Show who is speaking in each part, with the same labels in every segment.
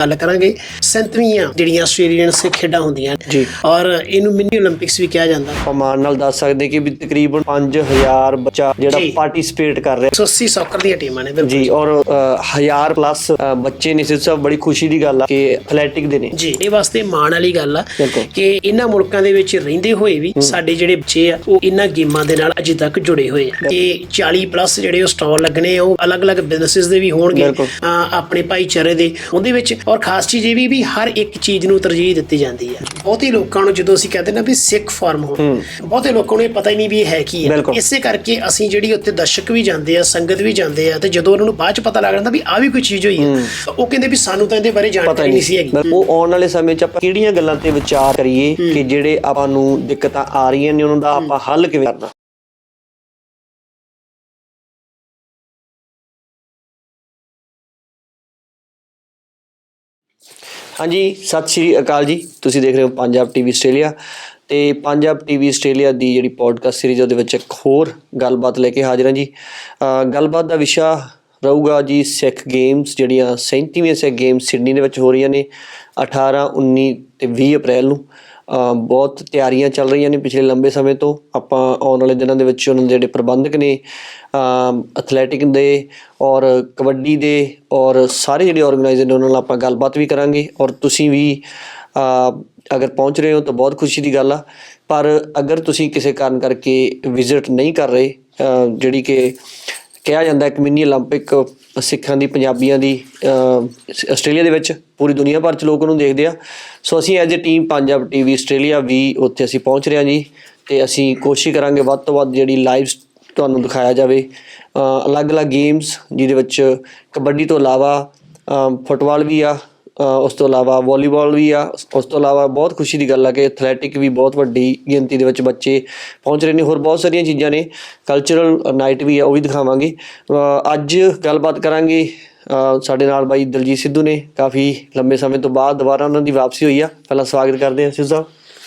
Speaker 1: ਗੱਲ ਕਰਾਂਗੇ 37ਵੀਆਂ ਜਿਹੜੀਆਂ ਆਸਟ੍ਰੇਲੀਅਨ ਸੇ ਖੇਡਾਂ ਹੁੰਦੀਆਂ
Speaker 2: ਜੀ।
Speaker 1: ਔਰ ਇਹਨੂੰ ਮਿੰਨੀ 올림픽ਸ ਵੀ ਕਿਹਾ ਜਾਂਦਾ।
Speaker 2: ਪਮਾਨ ਨਾਲ ਦੱਸ ਸਕਦੇ ਕਿ ਵੀ ਤਕਰੀਬਨ 5000 ਬੱਚਾ ਜਿਹੜਾ
Speaker 1: ਜੀ।
Speaker 2: ਕਰ ਰਿਹਾ।
Speaker 1: 180 ਸੌਕਰ ਦੀਆਂ ਟੀਮਾਂ ਨੇ
Speaker 2: ਜੀ ਔਰ 1000 ਪਲੱਸ ਬੱਚੇ ਨੇ। ਸਿਰਫ ਬੜੀ ਖੁਸ਼ੀ ਦੀ ਗੱਲ ਆ ਕਿ ਐਥਲੈਟਿਕ ਦੇ ਨੇ।
Speaker 1: ਜੀ ਇਹ ਵਾਸਤੇ ਮਾਣ ਵਾਲੀ ਗੱਲ ਆ
Speaker 2: ਬਿਲਕੁਲ।
Speaker 1: ਕਿ ਇਹਨਾਂ ਮੁਲਕਾਂ ਦੇ ਵਿੱਚ ਰਹਿੰਦੇ ਹੋਏ ਵੀ ਸਾਡੇ ਜਿਹੜੇ ਬੱਚੇ ਆ ਉਹ ਇਹਨਾਂ ਗੇਮਾਂ ਦੇ ਨਾਲ ਅਜੇ ਤੱਕ ਜੁੜੇ ਹੋਏ ਆ। ਕਿ 40 ਪਲੱਸ ਜਿਹੜੇ ਉਹ ਸਟਾਲ ਲੱਗਣੇ ਆ ਉਹ ਅਲੱਗ-ਅਲੱਗ ਬਿਜ਼ਨੈਸਿਸ ਦੇ ਵੀ ਹੋਣਗੇ ਆਪਣੇ ਭਾਈਚਾਰੇ ਦੇ। ਉਹਦੇ ਵਿੱਚ ਔਰ ਖਾਸ ਚੀਜ਼ ਇਹ ਵੀ ਵੀ ਹਰ ਇੱਕ ਚੀਜ਼ ਨੂੰ ਤਰਜੀਹ ਦਿੱਤੀ ਜਾਂਦੀ ਹੈ। ਬਹੁਤੇ ਲੋਕਾਂ ਨੂੰ ਜਦੋਂ ਅਸੀਂ ਕਹਿੰਦੇ ਨਾ ਵੀ ਸਿੱਖ ਫਾਰਮ ਹੋ। ਬਹੁਤੇ ਲੋਕਾਂ ਨੂੰ ਇਹ ਪਤਾ ਹੀ ਨਹੀਂ ਵੀ ਇਹ ਹੈ ਕੀ ਹੈ। ਇਸੇ ਕਰਕੇ ਅਸੀਂ ਜਿਹੜੀ ਉੱਤੇ ਦਰਸ਼ਕ ਵੀ ਜਾਂਦੇ ਆ ਸੰਗਤ ਵੀ ਜਾਂਦੇ ਆ ਤੇ ਜਦੋਂ ਉਹਨਾਂ ਨੂੰ ਬਾਅਦ ਚ ਪਤਾ ਲੱਗ ਜਾਂਦਾ ਵੀ ਆ ਵੀ ਕੋਈ ਚੀਜ਼ ਹੋਈ ਹੈ ਉਹ ਕਹਿੰਦੇ ਵੀ ਸਾਨੂੰ ਤਾਂ ਇਹਦੇ ਬਾਰੇ ਜਾਣਕਾਰੀ ਨਹੀਂ ਸੀ ਹੈਗੀ।
Speaker 2: ਉਹ ਆਉਣ ਵਾਲੇ ਸਮੇਂ 'ਚ ਆਪਾਂ ਕਿਹੜੀਆਂ ਗੱਲਾਂ ਤੇ ਵਿਚਾਰ ਕਰੀਏ ਕਿ ਜਿਹੜੇ ਆਪਾਂ ਨੂੰ ਦਿੱਕਤਾਂ ਆ ਰਹੀਆਂ ਨੇ ਉਹਨਾਂ ਦਾ ਆਪਾਂ ਹੱਲ ਕਿਵੇਂ ਕਰਨਾ? ਹਾਂਜੀ, ਸਤਿ ਸ਼੍ਰੀ ਅਕਾਲ ਜੀ। ਤੁਸੀਂ ਦੇਖ ਰਹੇ ਹੋ ਪੰਜਾਬ ਟੀਵੀ ਆਸਟ੍ਰੇਲੀਆ ਤੇ ਪੰਜਾਬ ਟੀਵੀ ਆਸਟ੍ਰੇਲੀਆ ਦੀ ਜਿਹੜੀ ਪੋਡਕਾਸਟ ਸੀਰੀਜ਼ ਉਹਦੇ ਵਿੱਚ ਇੱਕ ਹੋਰ ਗੱਲਬਾਤ ਲੈ ਕੇ ਹਾਜ਼ਰ ਹਾਂ ਜੀ। ਗੱਲਬਾਤ ਦਾ ਵਿਸ਼ਾ ਰਹੂਗਾ ਜੀ ਸਿੱਖ ਗੇਮਸ ਜਿਹੜੀਆਂ 37ਵੀਂ ਸਿੱਖ ਗੇਮਸ ਸਿਡਨੀ ਦੇ ਵਿੱਚ ਹੋ ਰਹੀਆਂ ਨੇ 18 19 ਤੇ 20 ਅਪ੍ਰੈਲ ਨੂੰ। ਬਹੁਤ ਤਿਆਰੀਆਂ ਚੱਲ ਰਹੀਆਂ ਨੇ ਪਿਛਲੇ ਲੰਬੇ ਸਮੇਂ ਤੋਂ ਆਪਾਂ ਆਉਣ ਵਾਲੇ ਦਿਨਾਂ ਦੇ ਵਿੱਚ ਉਹਨਾਂ ਦੇ ਜਿਹੜੇ ਪ੍ਰਬੰਧਕ ਨੇ ਐਥਲੈਟਿਕ ਦੇ ਔਰ ਕਬੱਡੀ ਦੇ ਔਰ ਸਾਰੇ ਜਿਹੜੇ ਆਰਗੇਨਾਈਜ਼ਰ ਨੇ ਉਹਨਾਂ ਨਾਲ ਆਪਾਂ ਗੱਲਬਾਤ ਵੀ ਕਰਾਂਗੇ ਔਰ ਤੁਸੀਂ ਵੀ ਅਹ ਅਗਰ ਪਹੁੰਚ ਰਹੇ ਹੋ ਤਾਂ ਬਹੁਤ ਖੁਸ਼ੀ ਦੀ ਗੱਲ ਆ ਪਰ ਅਗਰ ਤੁਸੀਂ ਕਿਸੇ ਕਾਰਨ ਕਰਕੇ ਵਿਜ਼ਿਟ ਨਹੀਂ ਕਰ ਰਹੇ ਅਹ ਜਿਹੜੀ ਕਿ ਕਿਹਾ ਜਾਂਦਾ ਇੱਕ ਮਿੰਨੀ 올림픽 ਸਿੱਖਾਂ ਦੀ, ਪੰਜਾਬੀਆਂ ਦੀ ਆਸਟ੍ਰੇਲੀਆ ਦੇ ਵਿੱਚ ਪੂਰੀ ਦੁਨੀਆ ਭਰ ਚ ਲੋਕ ਉਹਨੂੰ ਦੇਖਦੇ ਆ। ਸੋ ਅਸੀਂ as a team Punjab TV Australia ਵੀ ਉੱਥੇ ਅਸੀਂ ਪਹੁੰਚ ਰਹੇ ਹਾਂ ਜੀ ਤੇ ਅਸੀਂ ਕੋਸ਼ਿਸ਼ ਕਰਾਂਗੇ ਵੱਧ ਤੋਂ ਵੱਧ ਜਿਹੜੀ ਲਾਈਵ ਤੁਹਾਨੂੰ ਦਿਖਾਇਆ ਜਾਵੇ। ਅਲੱਗ-ਅਲੱਗ ਗੇਮਸ ਜਿਹਦੇ ਵਿੱਚ ਕਬੱਡੀ ਤੋਂ ਇਲਾਵਾ ਫੁੱਟਬਾਲ ਵੀ ਆ ਉਸ ਤੋਂ ਇਲਾਵਾ ਵਾਲੀਬਾਲ ਵੀ ਆ। ਉਸ- ਤੋਂ ਇਲਾਵਾ ਬਹੁਤ ਖੁਸ਼ੀ ਦੀ ਗੱਲ ਆ ਕਿ ਐਥਲੈਟਿਕ ਵੀ ਬਹੁਤ ਵੱਡੀ ਗਿਣਤੀ ਦੇ ਵਿੱਚ ਬੱਚੇ ਪਹੁੰਚ ਰਹੇ ਨੇ। ਹੋਰ ਬਹੁਤ ਸਾਰੀਆਂ ਚੀਜ਼ਾਂ ਨੇ। ਕਲਚਰਲ ਨਾਈਟ ਵੀ ਆ, ਉਹ ਵੀ ਦਿਖਾਵਾਂਗੇ। ਅੱਜ ਗੱਲਬਾਤ ਕਰਾਂਗੇ ਸਾਡੇ ਨਾਲ ਬਾਈ ਦਲਜੀਤ ਸਿੱਧੂ ਨੇ। ਕਾਫੀ ਲੰਬੇ ਸਮੇਂ ਤੋਂ ਬਾਅਦ ਦੁਬਾਰਾ ਉਹਨਾਂ ਦੀ ਵਾਪਸੀ ਹੋਈ ਆ। ਪਹਿਲਾਂ ਸਵਾਗਤ ਕਰਦੇ ਹਾਂ ਸਿੱਧੂ ਸਾਹਿਬ।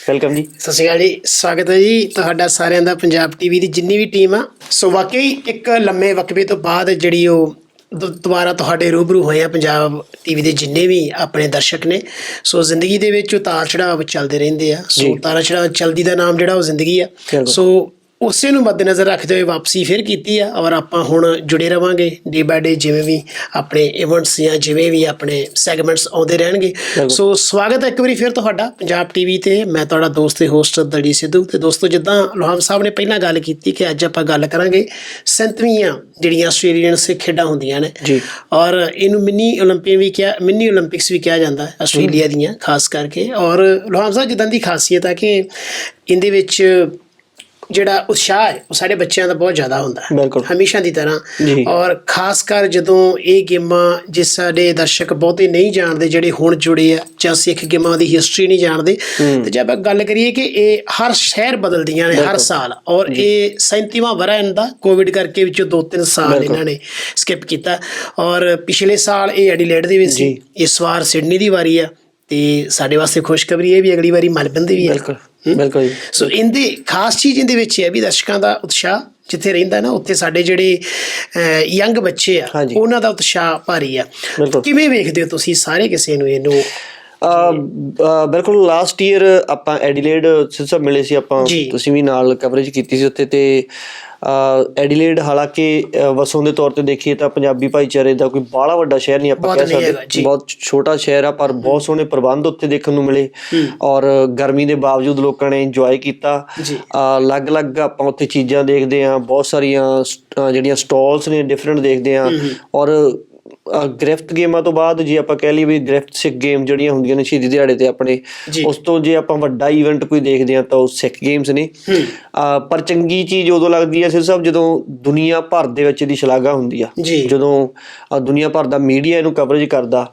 Speaker 2: ਵੈਲਕਮ ਜੀ।
Speaker 1: ਸਤਿ ਸ਼੍ਰੀ ਅਕਾਲ ਜੀ। ਸਵਾਗਤ ਹੈ ਜੀ ਤੁਹਾਡਾ ਸਾਰਿਆਂ ਦਾ ਪੰਜਾਬ ਟੀਵੀ ਦੀ ਜਿੰਨੀ ਵੀ ਟੀਮ ਆ। ਸੋ ਵਾਕਈ ਇੱਕ ਲੰਮੇ ਵਕਫੇ ਤੋਂ ਬਾਅਦ ਜਿਹੜੀ ਉਹ ਦੁ- ਦੁਬਾਰਾ ਤੁਹਾਡੇ ਰੂਬਰੂ ਹੋਏ ਆ ਪੰਜਾਬ ਟੀਵੀ ਦੇ ਜਿੰਨੇ ਵੀ ਆਪਣੇ ਦਰਸ਼ਕ ਨੇ ਸੋ ਜ਼ਿੰਦਗੀ ਦੇ ਵਿੱਚ ਉਤਾਰ ਚੜਾਵ ਚੱਲਦੇ ਰਹਿੰਦੇ ਆ ਸੋ
Speaker 2: ਜੀ।
Speaker 1: ਉਤਾਰ ਚੜਾਵ ਚਲਦੀ ਦਾ ਨਾਮ ਜਿਹੜਾ ਉਹ ਜ਼ਿੰਦਗੀ ਆ
Speaker 2: ਬਿਲਕੁਲ।
Speaker 1: ਸੋ ਉਸੇ ਨੂੰ ਮੱਦੇਨਜ਼ਰ ਰੱਖਦੇ ਹੋਏ ਵਾਪਸੀ ਫਿਰ ਕੀਤੀ ਆ। ਔਰ ਆਪਾਂ ਹੁਣ ਜੁੜੇ ਰਵਾਂਗੇ ਡੇ ਬਾਈ ਡੇ ਜਿਵੇਂ ਵੀ ਆਪਣੇ ਇਵੈਂਟਸ ਜਾਂ ਜਿਵੇਂ ਵੀ ਆਪਣੇ ਸੈਗਮੈਂਟਸ ਆਉਂਦੇ ਰਹਿਣਗੇ। ਸੋ ਸਵਾਗਤ ਹੈ ਇੱਕ ਵਾਰੀ ਫਿਰ ਤੁਹਾਡਾ ਪੰਜਾਬ ਟੀਵੀ ਤੇ। ਮੈਂ ਤੁਹਾਡਾ ਦੋਸਤ ਤੇ ਹੋਸਟ ਦੜੀ ਸਿੱਧੂ। ਤੇ ਦੋਸਤੋ ਜਿੱਦਾਂ ਲੋਹਾਬ ਸਾਹਿਬ ਨੇ ਪਹਿਲਾਂ ਗੱਲ ਕੀਤੀ ਕਿ ਅੱਜ ਆਪਾਂ ਗੱਲ ਕਰਾਂਗੇ 37ਵੀਆਂ ਜਿਹੜੀਆਂ ਆਸਟ੍ਰੇਲੀਅਨ ਸੇ ਖੇਡਾਂ ਹੁੰਦੀਆਂ ਨੇ। ਔਰ ਇਹਨੂੰ ਮਿੰਨੀ 올림픽 ਵੀ ਕਿਹਾ ਮਿੰਨੀ 올림픽ਸ ਵੀ ਕਿਹਾ ਜਾਂਦਾ ਹੈ। ਆਸਟ੍ਰੇਲੀਆ ਦੀਆਂ ਖਾਸ ਕਰਕੇ। ਔਰ ਲੋਹਾਬ ਸਾਹਿਬ ਜਿੱਦਾਂ ਦੀ ਖਾਸੀਅਤ ਹੈ ਕਿ ਇਹਦੇ ਵਿੱਚ ਜਿਹੜਾ ਉਤਸ਼ਾਹ ਹੈ ਉਹ ਸਾਡੇ ਬੱਚਿਆਂ ਦਾ ਬਹੁਤ ਜ਼ਿਆਦਾ ਹੁੰਦਾ ਹੈ।
Speaker 2: ਬਿਲਕੁਲ।
Speaker 1: ਹਮੇਸ਼ਾ ਦੀ ਤਰ੍ਹਾਂ। ਔਰ ਖਾਸ ਕਰ ਜਦੋਂ ਇਹ ਗੇਮਾਂ ਜਿਸ ਸਾਡੇ ਦਰਸ਼ਕ ਬਹੁਤੇ ਨਹੀਂ ਜਾਣਦੇ ਜਿਹੜੇ ਹੁਣ ਜੁੜੇ ਆ ਜਾਂ ਸਿੱਖ ਗੇਮਾਂ ਦੀ ਹਿਸਟਰੀ ਨਹੀਂ ਜਾਣਦੇ ਤੇ ਜੇ ਆਪਾਂ ਗੱਲ ਕਰੀਏ ਕਿ ਇਹ ਹਰ ਸ਼ਹਿਰ ਬਦਲਦੀਆਂ ਨੇ ਹਰ ਸਾਲ। ਔਰ ਇਹ 37ਵਾਂ ਵਰਾ ਇਹਨਾਂ ਦਾ ਕੋਵਿਡ ਕਰਕੇ ਵਿੱਚੋਂ 2-3 ਸਾਲ। ਇਹਨਾਂ ਨੇ ਸਕਿਪ ਕੀਤਾ। ਔਰ ਪਿਛਲੇ ਸਾਲ ਇਹ ਐਡੀਲੇਡ ਦੇ ਵਿੱਚ ਸੀ। ਇਸ ਵਾਰ ਸਿਡਨੀ ਦੀ ਵਾਰੀ ਆ। ਤੇ ਸਾਡੇ ਵਾਸਤੇ ਖੁਸ਼ਖਬਰੀ ਇਹ ਵੀ ਅਗਲੀ ਵਾਰੀ ਮੈਲਬਨ ਦੀ ਵੀ ਹੈ।
Speaker 2: ਬਿਲਕੁਲ ਬਿਲਕੁਲ ਜੀ।
Speaker 1: ਸੋ ਇਹਦੇ ਖਾਸ ਚੀਜ਼ ਇਹਦੇ ਵਿੱਚ ਹੈ ਵੀ ਦਰਸ਼ਕਾਂ ਦਾ ਉਤਸ਼ਾਹ ਜਿੱਥੇ ਰਹਿੰਦਾ ਨਾ ਉੱਥੇ ਸਾਡੇ ਜਿਹੜੇ ਯੰਗ ਬੱਚੇ ਆ। ਉਹਨਾਂ ਦਾ ਉਤਸ਼ਾਹ ਭਾਰੀ ਆ। ਕਿਵੇਂ ਵੇਖਦੇ ਹੋ ਤੁਸੀਂ ਸਾਰੇ ਕਿਸੇ ਨੂੰ ਇਹਨੂੰ?
Speaker 2: ਬਿਲਕੁਲ ਲਾਸਟ ਈਅਰ ਆਪਾਂ ਐਡੀਲੇਡ ਸਿਸਟਮ ਮਿਲੇ ਸੀ ਆਪਾਂ। ਤੁਸੀਂ ਵੀ ਨਾਲ ਕਵਰੇਜ ਕੀਤੀ ਸੀ ਉੱਥੇ ਤੇ ਐਡੀਲੇਡ ਹਾਲਾਂਕਿ ਵਸੋਂ ਦੇ ਤੌਰ ਤੇ ਦੇਖੀਏ ਤਾਂ ਪੰਜਾਬੀ ਭਾਈਚਾਰੇ ਦਾ ਕੋਈ ਬਾਹਲਾ ਵੱਡਾ ਸ਼ਹਿਰ ਨਹੀਂ ਆਪਾਂ ਕਹਿ ਸਕਦੇ। ਬਹੁਤ ਛੋਟਾ ਸ਼ਹਿਰ ਆ ਪਰ ਬਹੁਤ ਸੋਹਣੇ ਪ੍ਰਬੰਧ ਉੱਥੇ ਦੇਖਣ ਨੂੰ ਮਿਲੇ। ਔਰ ਗਰਮੀ ਦੇ ਬਾਵਜੂਦ ਲੋਕਾਂ ਨੇ ਇੰਜੋਏ ਕੀਤਾ। ਅਲੱਗ-ਅਲੱਗ ਆਪਾਂ ਉੱਥੇ ਚੀਜ਼ਾਂ ਦੇਖਦੇ ਆ ਬਹੁਤ ਸਾਰੀਆਂ ਜਿਹੜੀਆਂ ਸਟਾਲਸ ਨੇ ਡਿਫਰੈਂਟ ਦੇਖਦੇ ਆ ਔਰ ਗ੍ਰਿਫਟ ਗੇਮਾਂ ਤੋਂ ਬਾਅਦ ਜੇ ਆਪਾਂ ਕਹਿ ਲਈਏ ਵੀ ਗ੍ਰਿਫਟ ਸਿੱਖ ਗੇਮ ਜਿਹੜੀਆਂ ਹੁੰਦੀਆਂ ਨੇ ਸ਼ਹੀਦੀ ਦਿਹਾੜੇ ਤੇ ਆਪਣੇ। ਉਸ ਤੋਂ ਜੇ ਆਪਾਂ ਵੱਡਾ ਇਵੈਂਟ ਕੋਈ ਦੇਖਦੇ ਆ ਤਾਂ ਉਹ ਸਿੱਖ ਗੇਮਸ ਨੇ। ਪਰ ਚੰਗੀ ਚੀਜ਼ ਉਦੋਂ ਲੱਗਦੀ ਹੈ ਸਿਰ ਸਾਹਿਬ ਜਦੋਂ ਦੁਨੀਆ ਭਰ ਦੇ ਵਿੱਚ ਇਹਦੀ ਸ਼ਲਾਘਾ ਹੁੰਦੀ ਆ। ਜਦੋਂ ਦੁਨੀਆ ਭਰ ਦਾ ਮੀਡੀਆ ਇਹਨੂੰ ਕਵਰੇਜ ਕਰਦਾ।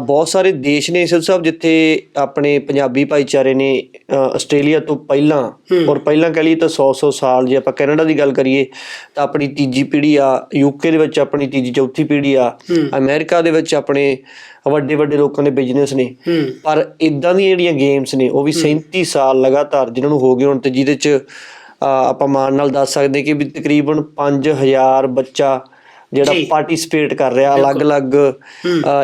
Speaker 2: ਬਹੁਤ ਸਾਰੇ ਦੇਸ਼ ਨੇ ਸਿਰ ਸਾਹਿਬ ਜਿੱਥੇ ਆਪਣੇ ਪੰਜਾਬੀ ਭਾਈਚਾਰੇ ਨੇ ਆਸਟ੍ਰੇਲੀਆ ਤੋਂ ਪਹਿਲਾਂ ਔਰ ਪਹਿਲਾਂ ਕਹ ਲਈਏ ਤਾਂ 100 100 ਸਾਲ ਜੇ ਆਪਾਂ ਕੈਨੇਡਾ ਦੀ ਗੱਲ ਕਰੀਏ ਤਾਂ ਆਪਣੀ ਤੀਜੀ ਪੀੜ੍ਹੀ ਆ ਯੂਕੇ ਦੇ ਵਿੱਚ ਆਪਣੀ ਤੀਜੀ ਚੌਥੀ ਪੀੜ੍ਹੀ ਆ। ਅਮਰੀਕਾ ਦੇ ਵਿੱਚ ਆਪਣੇ ਵੱਡੇ ਵੱਡੇ ਲੋਕਾਂ ਦੇ ਬਿਜ਼ਨਸ ਨੇ। ਪਰ ਇਦਾਂ ਦੀਆਂ ਜਿਹੜੀਆਂ ਗੇਮਸ ਨੇ ਉਹ ਵੀ 37 ਸਾਲ ਲਗਾਤਾਰ ਜਿਨ੍ਹਾਂ ਨੂੰ ਹੋ ਗਏ ਹੁਣ ਤੇ ਜਿਹਦੇ ਚ ਆਪਾਂ ਮਾਣ ਨਾਲ ਦੱਸ ਸਕਦੇ ਕਿ ਵੀ ਤਕਰੀਬਨ 5000 ਬੱਚਾ ਜਿਹੜਾ। ਪਾਰਟਿਸਿਪੇਟ ਕਰ ਰਿਹਾ ਅਲੱਗ-ਅਲੱਗ